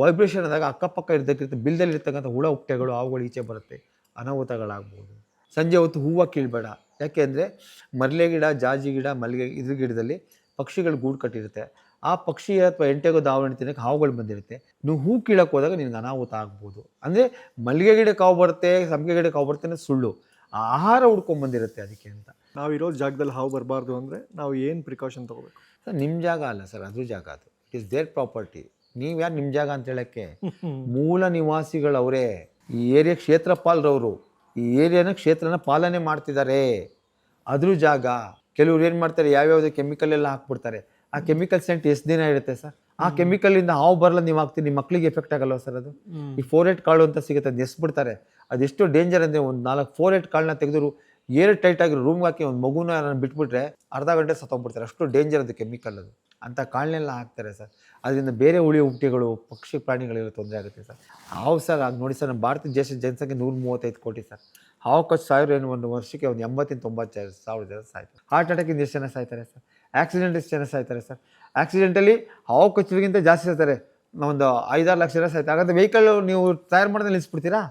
ವೈಬ್ರೇಷನ್ ಆದಾಗ ಅಕ್ಕಪಕ್ಕ ಇರ್ತಕ್ಕಂಥ ಬಿಲ್ದಲ್ಲಿ ಇರ್ತಕ್ಕಂಥ ಹುಳ ಹುಟ್ಟೆಗಳು ಅವುಗಳು ಈಚೆ ಬರುತ್ತೆ. ಅನಾಹುತಗಳಾಗ್ಬೋದು. ಸಂಜೆ ಹೊತ್ತು ಹೂವು ಕೀಳ್ಬೇಡ. ಯಾಕೆ ಅಂದರೆ ಮರಲೆ ಗಿಡ ಜಾಜಿ ಗಿಡ ಮಲ್ಲಿಗೆ ಇದ್ರ ಗಿಡದಲ್ಲಿ ಪಕ್ಷಿಗಳು ಗೂಡು ಕಟ್ಟಿರುತ್ತೆ. ಆ ಪಕ್ಷಿ ಅಥವಾ ಎಂಟೆಗೋ ದಾವಣಿ ತಿನ್ನಕ್ಕೆ ಹಾವುಗಳು ಬಂದಿರುತ್ತೆ. ನೀವು ಹೂ ಕೀಳಕ್ಕೆ ಹೋದಾಗ ನಿನ್ಗೆ ಅನಾಹುತ ಆಗ್ಬೋದು. ಅಂದರೆ ಮಲ್ಲಿಗೆ ಗಿಡಕ್ಕೆ ಕಾವು ಬರುತ್ತೆ ಸಂಪಿಗೆ ಗಿಡ ಕಾವು ಬರುತ್ತೆ ಅನ್ನೋದು ಸುಳ್ಳು. ಆ ಆಹಾರ ಹುಡ್ಕೊಂಬಂದಿರುತ್ತೆ ಅದಕ್ಕೆ ಅಂತ. ನಾವಿರೋ ಜಾಗದಲ್ಲಿ ಹಾವು ಬರಬಾರ್ದು ಅಂದರೆ ನಾವು ಏನು ಪ್ರಿಕಾಷನ್ ತಗೋಬೇಕು? ಸರ್ ನಿಮ್ಮ ಜಾಗ ಅಲ್ಲ ಸರ್ ಅದು ಜಾಗ ಅದು. ಇಟ್ ಇಸ್ ದೇರ್ ಪ್ರಾಪರ್ಟಿ ನೀವು ಯಾರು ನಿಮ್ಮ ಜಾಗ ಅಂತ ಹೇಳಕ್ಕೆ? ಮೂಲ ನಿವಾಸಿಗಳವರೇ ಈ ಏರಿಯಾ ಕ್ಷೇತ್ರಪಾಲರವರು ಈ ಏರಿಯಾನ ಕ್ಷೇತ್ರನ ಪಾಲನೆ ಮಾಡ್ತಿದ್ದಾರೆ ಅದ್ರ ಜಾಗ ಕೆಲವ್ರು ಏನು ಮಾಡ್ತಾರೆ ಯಾವ್ಯಾವುದೇ ಕೆಮಿಕಲ್ ಎಲ್ಲ ಹಾಕ್ಬಿಡ್ತಾರೆ. ಆ ಕೆಮಿಕಲ್ ಸೆಂಟ್ ಎಷ್ಟು ದಿನ ಇರುತ್ತೆ ಸರ್? ಆ ಕೆಮಿಕಲಿಂದ ಹಾವು ಬರಲ್ಲ ನೀವು ಹಾಕ್ತೀನಿ ನಿಮ್ಮ ಮಕ್ಕಳಿಗೆ ಎಫೆಕ್ಟ್ ಆಗಲ್ಲ ಸರ್ ಅದು? ಈ ಫೋರ್ ಏಟ್ ಕಾಳು ಅಂತ ಸಿಗುತ್ತೆ ಅದು ಎಸ್ಬಿಡ್ತಾರೆ. ಅದೆಷ್ಟು ಡೇಂಜರ್ ಅಂದರೆ ಒಂದು ನಾಲ್ಕು ಫೋರ್ ಏಟ್ ಕಾಳನ್ನ ತೆಗೆದ್ರು ಏರ್ ಟೈಟ್ ಆಗಿರೋ ರೂಮ್ಗೆ ಹಾಕಿ ಒಂದು ಮಗುನ ಬಿಟ್ಬಿಟ್ರೆ ಅರ್ಧ ಗಂಟೆ ಸತ್ತೋಗ್ಬಿಡ್ತಾರೆ. ಅಷ್ಟು ಡೇಂಜರ್ ಅದು ಕೆಮಿಕಲ್ ಅದು. ಅಂಥ ಕಾಳನ್ನೆಲ್ಲ ಹಾಕ್ತಾರೆ ಸರ್. ಅದರಿಂದ ಬೇರೆ ಉಳಿ ಹುಟ್ಟಿಗಳು ಪಕ್ಷಿ ಪ್ರಾಣಿಗಳಿಗೆ ತೊಂದರೆ ಆಗುತ್ತೆ ಸರ್. ಹಾವು ಸರ್ ಅದು ನೋಡಿ ಸರ್ ನಮ್ಮ ಭಾರತ ದೇಶದ ಜನಸಂಖ್ಯೆ ನೂರ ಮೂವತ್ತೈದು ಕೋಟಿ ಸರ್. ಹಾವು ಖರ್ಚು ಸಾವಿರ ಏನು ಒಂದು ವರ್ಷಕ್ಕೆ ಒಂದು ಎಂಬತ್ತಿನ ತೊಂಬತ್ತು ಸಾವಿರ ಜನ ಸಾಯ್ತಾರೆ. ಹಾರ್ಟ್ ಅಟ್ಯಾಕಿಂದ ಎಷ್ಟು ಜನ ಸಾಯ್ತಾರೆ ಸರ್? ಆಕ್ಸಿಡೆಂಟ್ ಎಷ್ಟು ಜನ ಸಾಯ್ತಾರೆ ಸರ್? ಆಕ್ಸಿಡೆಂಟಲ್ಲಿ ಹಾವು ಖರ್ಚಿಗಿಂತ ಜಾಸ್ತಿ ಸಾಯ್ತಾರೆ. ಒಂದು ಐದಾರು ಲಕ್ಷ ಜನ ಸಾಯ್ತಾರೆ. ಹಾಗಾದ್ರೆ ವೆಹಿಕಲ್ ನೀವು ತಯಾರು ಮಾಡೋದು ನಿಲ್ಲಿಸ್ಬಿಡ್ತೀರಾ?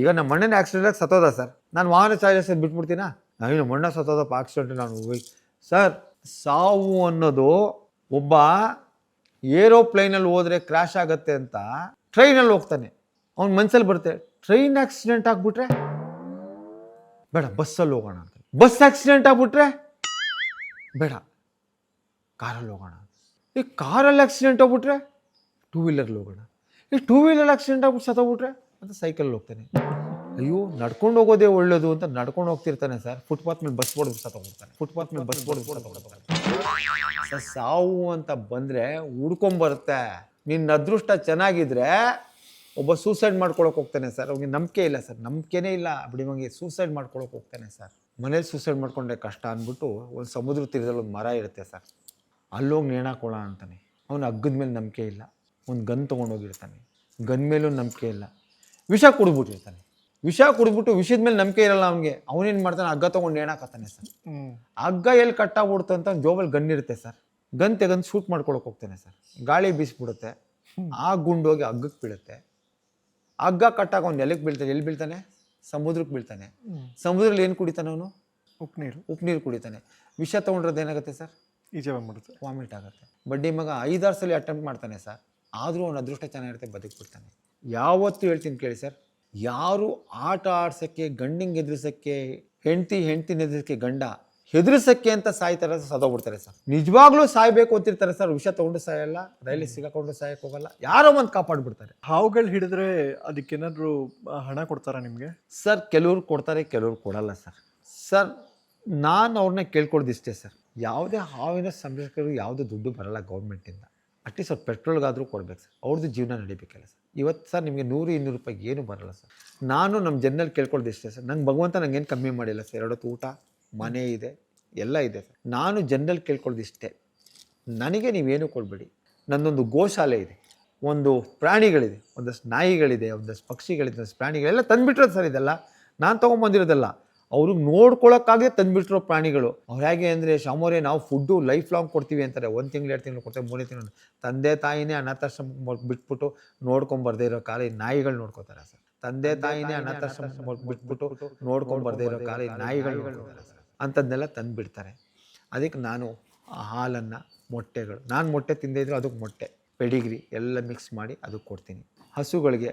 ಈಗ ನಮ್ಮ ಮಣ್ಣಿನ ಆಕ್ಸಿಡೆಂಟ್ ಸತ್ತೋದ ಸರ್. ನಾನು ವಾಹನ ಚಾರ್ಜಸ್ ಬಿಟ್ಬಿಡ್ತೀನಾ? ನಾನು ಮಣ್ಣ ಸತ್ತೋದಪ್ಪ ಆಕ್ಸಿಡೆಂಟ್ ನಾನು ಹೋಗಿ. ಸರ್ ಸಾವು ಅನ್ನೋದು ಒಬ್ಬ ಏರೋಪ್ಲೇನಲ್ಲಿ ಹೋದ್ರೆ ಕ್ರ್ಯಾಶ್ ಆಗುತ್ತೆ ಅಂತ ಟ್ರೈನಲ್ಲಿ ಹೋಗ್ತಾನೆ. ಅವ್ನ ಮನ್ಸಲ್ಲಿ ಬರುತ್ತೆ ಟ್ರೈನ್ ಆಕ್ಸಿಡೆಂಟ್ ಆಗಿಬಿಟ್ರೆ? ಬೇಡ ಬಸ್ಸಲ್ಲಿ ಹೋಗೋಣ ಅಂತ. ಬಸ್ ಆಕ್ಸಿಡೆಂಟ್ ಆಗಿಬಿಟ್ರೆ? ಬೇಡ ಕಾರಲ್ಲಿ ಹೋಗೋಣ ಈ ಕಾರಲ್ಲಿ ಆಕ್ಸಿಡೆಂಟ್ ಆಗ್ಬಿಟ್ರೆ? ಟೂ ವೀಲರ್ಲಿ ಹೋಗೋಣ. ಈ ಟೂ ವೀಲರ್ ಆಕ್ಸಿಡೆಂಟ್ ಆಗ್ಬಿಟ್ಟು ಸತ್ತೋಗ್ಬಿಟ್ರೆ? ಅಂತ ಸೈಕಲ್ ಹೋಗ್ತಾನೆ. ಅಯ್ಯೋ, ನಡ್ಕೊಂಡು ಹೋಗೋದೇ ಒಳ್ಳೇದು ಅಂತ ನಡ್ಕೊಂಡು ಹೋಗ್ತಿರ್ತಾನೆ ಸರ್. ಫುಟ್ಪಾತ್ ಮೇಲೆ ಬಸ್ ಹೊಡೆದು ತಗೊಂಡ್ಬಿಡ್ತಾನೆ ಫುಟ್ಪಾತ್ ಮೇಲೆ ಬಸ್ ಹೊಡೆದು ಸತ್ತೋಗ್ಬಿಡ್ತಾನೆ ಸರ್, ಸಾವು ಅಂತ ಬಂದರೆ ಹುಡ್ಕೊಂಬರುತ್ತೆ ನಿನ್ನ ಅದೃಷ್ಟ ಚೆನ್ನಾಗಿದ್ರೆ ಒಬ್ಬ ಸೂಸೈಡ್ ಮಾಡ್ಕೊಳಕ್ಕೆ ಹೋಗ್ತಾನೆ ಸರ್. ಅವ್ನಿಗೆ ನಂಬಿಕೆ ಇಲ್ಲ ಸರ್. ನಂಬಿಕೆನೇ ಇಲ್ಲ. ಬಿಡಿಮಂಗೆ ಸೂಸೈಡ್ ಮಾಡ್ಕೊಳಕ್ಕೆ ಹೋಗ್ತಾನೆ ಸರ್. ಮನೇಲಿ ಸೂಸೈಡ್ ಮಾಡ್ಕೊಂಡ್ರೆ ಕಷ್ಟ ಅಂದ್ಬಿಟ್ಟು ಒಂದು ಸಮುದ್ರ ತೀರದಲ್ಲಿ ಒಂದು ಮರ ಇರುತ್ತೆ ಸರ್. ಅಲ್ಲೋಗಿ ನೇಣಾಕೊಳ್ಳೋಣ ಅಂತಾನೆ. ಅವನು ಹಗ್ಗದ ಮೇಲೆ ನಂಬಿಕೆ ಇಲ್ಲ. ಒಂದು ಗನ್ ತೊಗೊಂಡೋಗಿರ್ತಾನೆ. ಗನ್ ಮೇಲೂ ನಂಬಿಕೆ ಇಲ್ಲ. ವಿಷ ಕುಡಿದ್ಬಿಟ್ಟಿರ್ತಾನೆ. ವಿಷ ಕುಡಿದ್ಬಿಟ್ಟು ವಿಷದ ಮೇಲೆ ನಂಬಿಕೆ ಇರಲ್ಲ ಅವನಿಗೆ. ಅವನೇನು ಮಾಡ್ತಾನೆ? ಹಗ್ಗ ತೊಗೊಂಡು ಏನಾಕತ್ತಾನೆ ಸರ್. ಹಗ್ಗ ಎಲ್ಲಿ ಕಟ್ಟಾಗ್ಬಿಡ್ತು ಅಂತ ಜೋಬಲ್ ಗನ್ ಇರುತ್ತೆ ಸರ್. ಗನ್ ತೆಗೆದು ಶೂಟ್ ಮಾಡ್ಕೊಳಕ್ ಹೋಗ್ತಾನೆ ಸರ್. ಗಾಳಿ ಬೀಸ್ಬಿಡುತ್ತೆ. ಆ ಗುಂಡು ಹೋಗಿ ಹಗ್ಗಕ್ಕೆ ಬೀಳುತ್ತೆ. ಹಗ್ಗ ಕಟ್ಟಾಗ ಅವ್ನು ನೆಲಕ್ಕೆ ಬೀಳ್ತಾನೆ. ಎಲ್ಲಿ ಬೀಳ್ತಾನೆ? ಸಮುದ್ರಕ್ಕೆ ಬೀಳ್ತಾನೆ. ಸಮುದ್ರದಲ್ಲಿ ಏನು ಕುಡಿತಾನೆ ಅವನು? ಉಪ್ಪು ನೀರು. ಉಪ್ಪು ನೀರು ಕುಡಿತಾನೆ. ವಿಷ ತೊಗೊಂಡ್ರದ್ದು ಏನಾಗುತ್ತೆ ಸರ್? ಈಜೆ ಬಂದ್ಬಿಡುತ್ತೆ ವಾಮಿಟ್ ಆಗುತ್ತೆ. ಬಡ್ಡಿ ಮಗ ಐದಾರು ಸಲ ಅಟೆಂಪ್ಟ್ ಮಾಡ್ತಾನೆ ಸರ್. ಆದರೂ ಅವನ ಅದೃಷ್ಟ ಚೆನ್ನಾಗಿರುತ್ತೆ ಬದುಕ್ಬಿಡ್ತಾನೆ. ಯಾವತ್ತೂ ಹೇಳ್ತೀನಿ ಕೇಳಿ ಸರ್. ಯಾರು ಆಟ ಆಡ್ಸೋಕ್ಕೆ ಗಂಡಿಂಗ್ ಎದುರಿಸೋಕ್ಕೆ ಹೆಂಡ್ತಿ ಹೆಂಡ್ತಿನ ಎದುರಿಸೋಕ್ಕೆ ಗಂಡ ಹೆದರ್ಸಕ್ಕೆ ಅಂತ ಸಾಯ್ತಾರೆ ಸದೋಗ್ಬಿಡ್ತಾರೆ ಸರ್. ನಿಜವಾಗ್ಲೂ ಸಾಯ್ಬೇಕು ಅಂತಿರ್ತಾರೆ ಸರ್. ವಿಷ ತಗೊಂಡು ಸಾಯಲ್ಲ ರೈಲಿ ಸಿಗಾಕೊಂಡು ಸಾಯಕ್ಕೆ ಹೋಗಲ್ಲ. ಯಾರೋ ಒಂದು ಕಾಪಾಡ್ಬಿಡ್ತಾರೆ. ಹಾವುಗಳು ಹಿಡಿದ್ರೆ ಅದಕ್ಕೇನಾದ್ರು ಹಣ ಕೊಡ್ತಾರಾ ನಿಮಗೆ? ಸರ್ ಕೆಲವ್ರು ಕೊಡ್ತಾರೆ ಕೆಲವ್ರು ಕೊಡಲ್ಲ ಸರ್. ಸರ್ ನಾನು ಅವ್ರನ್ನ ಕೇಳ್ಕೊಳ್ದಿಷ್ಟೇ ಸರ್. ಯಾವುದೇ ಹಾವಿನ ಸಂರಕ್ಷಕರು ಯಾವುದೇ ದುಡ್ಡು ಬರಲ್ಲ ಗೌರ್ಮೆಂಟಿಂದ. ಅಟ್ಲೀಸ್ಟ್ ಅವ್ರು ಪೆಟ್ರೋಲ್ಗಾದರೂ ಕೊಡ್ಬೇಕು ಸರ್ ಅವ್ರದ್ದು ಜೀವನ ನಡಿಬೇಕಲ್ಲ ಸರ್ ಇವತ್ತು ಸರ್ ನಿಮಗೆ ನೂರು, ಇನ್ನೂರು ರೂಪಾಯಿ ಏನು ಬರಲ್ಲ ಸರ್ ನಾನು ನಮ್ಮ ಜನರಲ್ಲಿ ಕೇಳ್ಕೊಳ್ದಿಷ್ಟೇ ಸರ್ ನಂಗೆ ಭಗವಂತ ನಂಗೇನು ಕಮ್ಮಿ ಮಾಡಿಲ್ಲ ಸರ್ ಎರಡೊತ್ತು ಊಟ, ಮನೆ ಇದೆ, ಎಲ್ಲ ಇದೆ ಸರ್ ನಾನು ಜನರಲ್ಲಿ ಕೇಳ್ಕೊಳ್ದಿಷ್ಟೇ ನನಗೆ ನೀವೇನು ಕೊಡಬೇಡಿ. ನನ್ನೊಂದು ಗೋಶಾಲೆ ಇದೆ. ಒಂದು ಪ್ರಾಣಿಗಳಿದೆ. ಒಂದಷ್ಟು ನಾಯಿಗಳಿದೆ, ಒಂದಷ್ಟು ಪಕ್ಷಿಗಳಿದೆ, ಒಂದಷ್ಟು ಪ್ರಾಣಿಗಳೆಲ್ಲ ತಂದುಬಿಟ್ರೆ ಸರ್ ಇದೆಲ್ಲ. ನಾನು ತೊಗೊಂಬಂದಿರೋದಲ್ಲ. ಅವ್ರಿಗೆ ನೋಡ್ಕೊಳಕ್ಕಾಗೆ ತಂದ್ಬಿಟ್ಟಿರೋ ಪ್ರಾಣಿಗಳು. ಅವ್ರು ಹೇಗೆ ಅಂದರೆ ಶಾಮೋರೆ ನಾವು ಫುಡ್ಡು ಲೈಫ್ ಲಾಂಗ್ ಕೊಡ್ತೀವಿ ಅಂತಾರೆ. ಒಂದು ತಿಂಗಳು ಎರಡು ತಿಂಗಳು ಕೊಡ್ತೇವೆ ಮೂರನೇ ತಿಂಗಳು. ತಂದೆ ತಾಯಿನೇ ಅನಾಥಾಶ್ರಮ ಬಿಟ್ಬಿಟ್ಟು ನೋಡ್ಕೊಂಬರ್ದೇ ಇರೋ ಕಾಲ ನಾಯಿಗಳು ನೋಡ್ಕೋತಾರೆ ಸರ್. ತಂದೆ ತಾಯಿನೇ ಅನಾಥಾಶ್ರಮ ಬಿಟ್ಬಿಟ್ಟು ನೋಡ್ಕೊಂಬರ್ದೇ ಇರೋ ಕಾಲ ನಾಯಿಗಳು ನೋಡ್ಕೋತಾರೆ ಸರ್. ಅಂಥದ್ದನ್ನೆಲ್ಲ ತಂದುಬಿಡ್ತಾರೆ. ಅದಕ್ಕೆ ನಾನು ಆ ಹಾಲನ್ನು ಮೊಟ್ಟೆಗಳು ನಾನು ಮೊಟ್ಟೆ ತಿಂದೇ ಇದ್ರು ಅದಕ್ಕೆ ಮೊಟ್ಟೆ ಪೆಡಿಗ್ರಿ ಎಲ್ಲ ಮಿಕ್ಸ್ ಮಾಡಿ ಅದಕ್ಕೆ ಕೊಡ್ತೀನಿ. ಹಸುಗಳಿಗೆ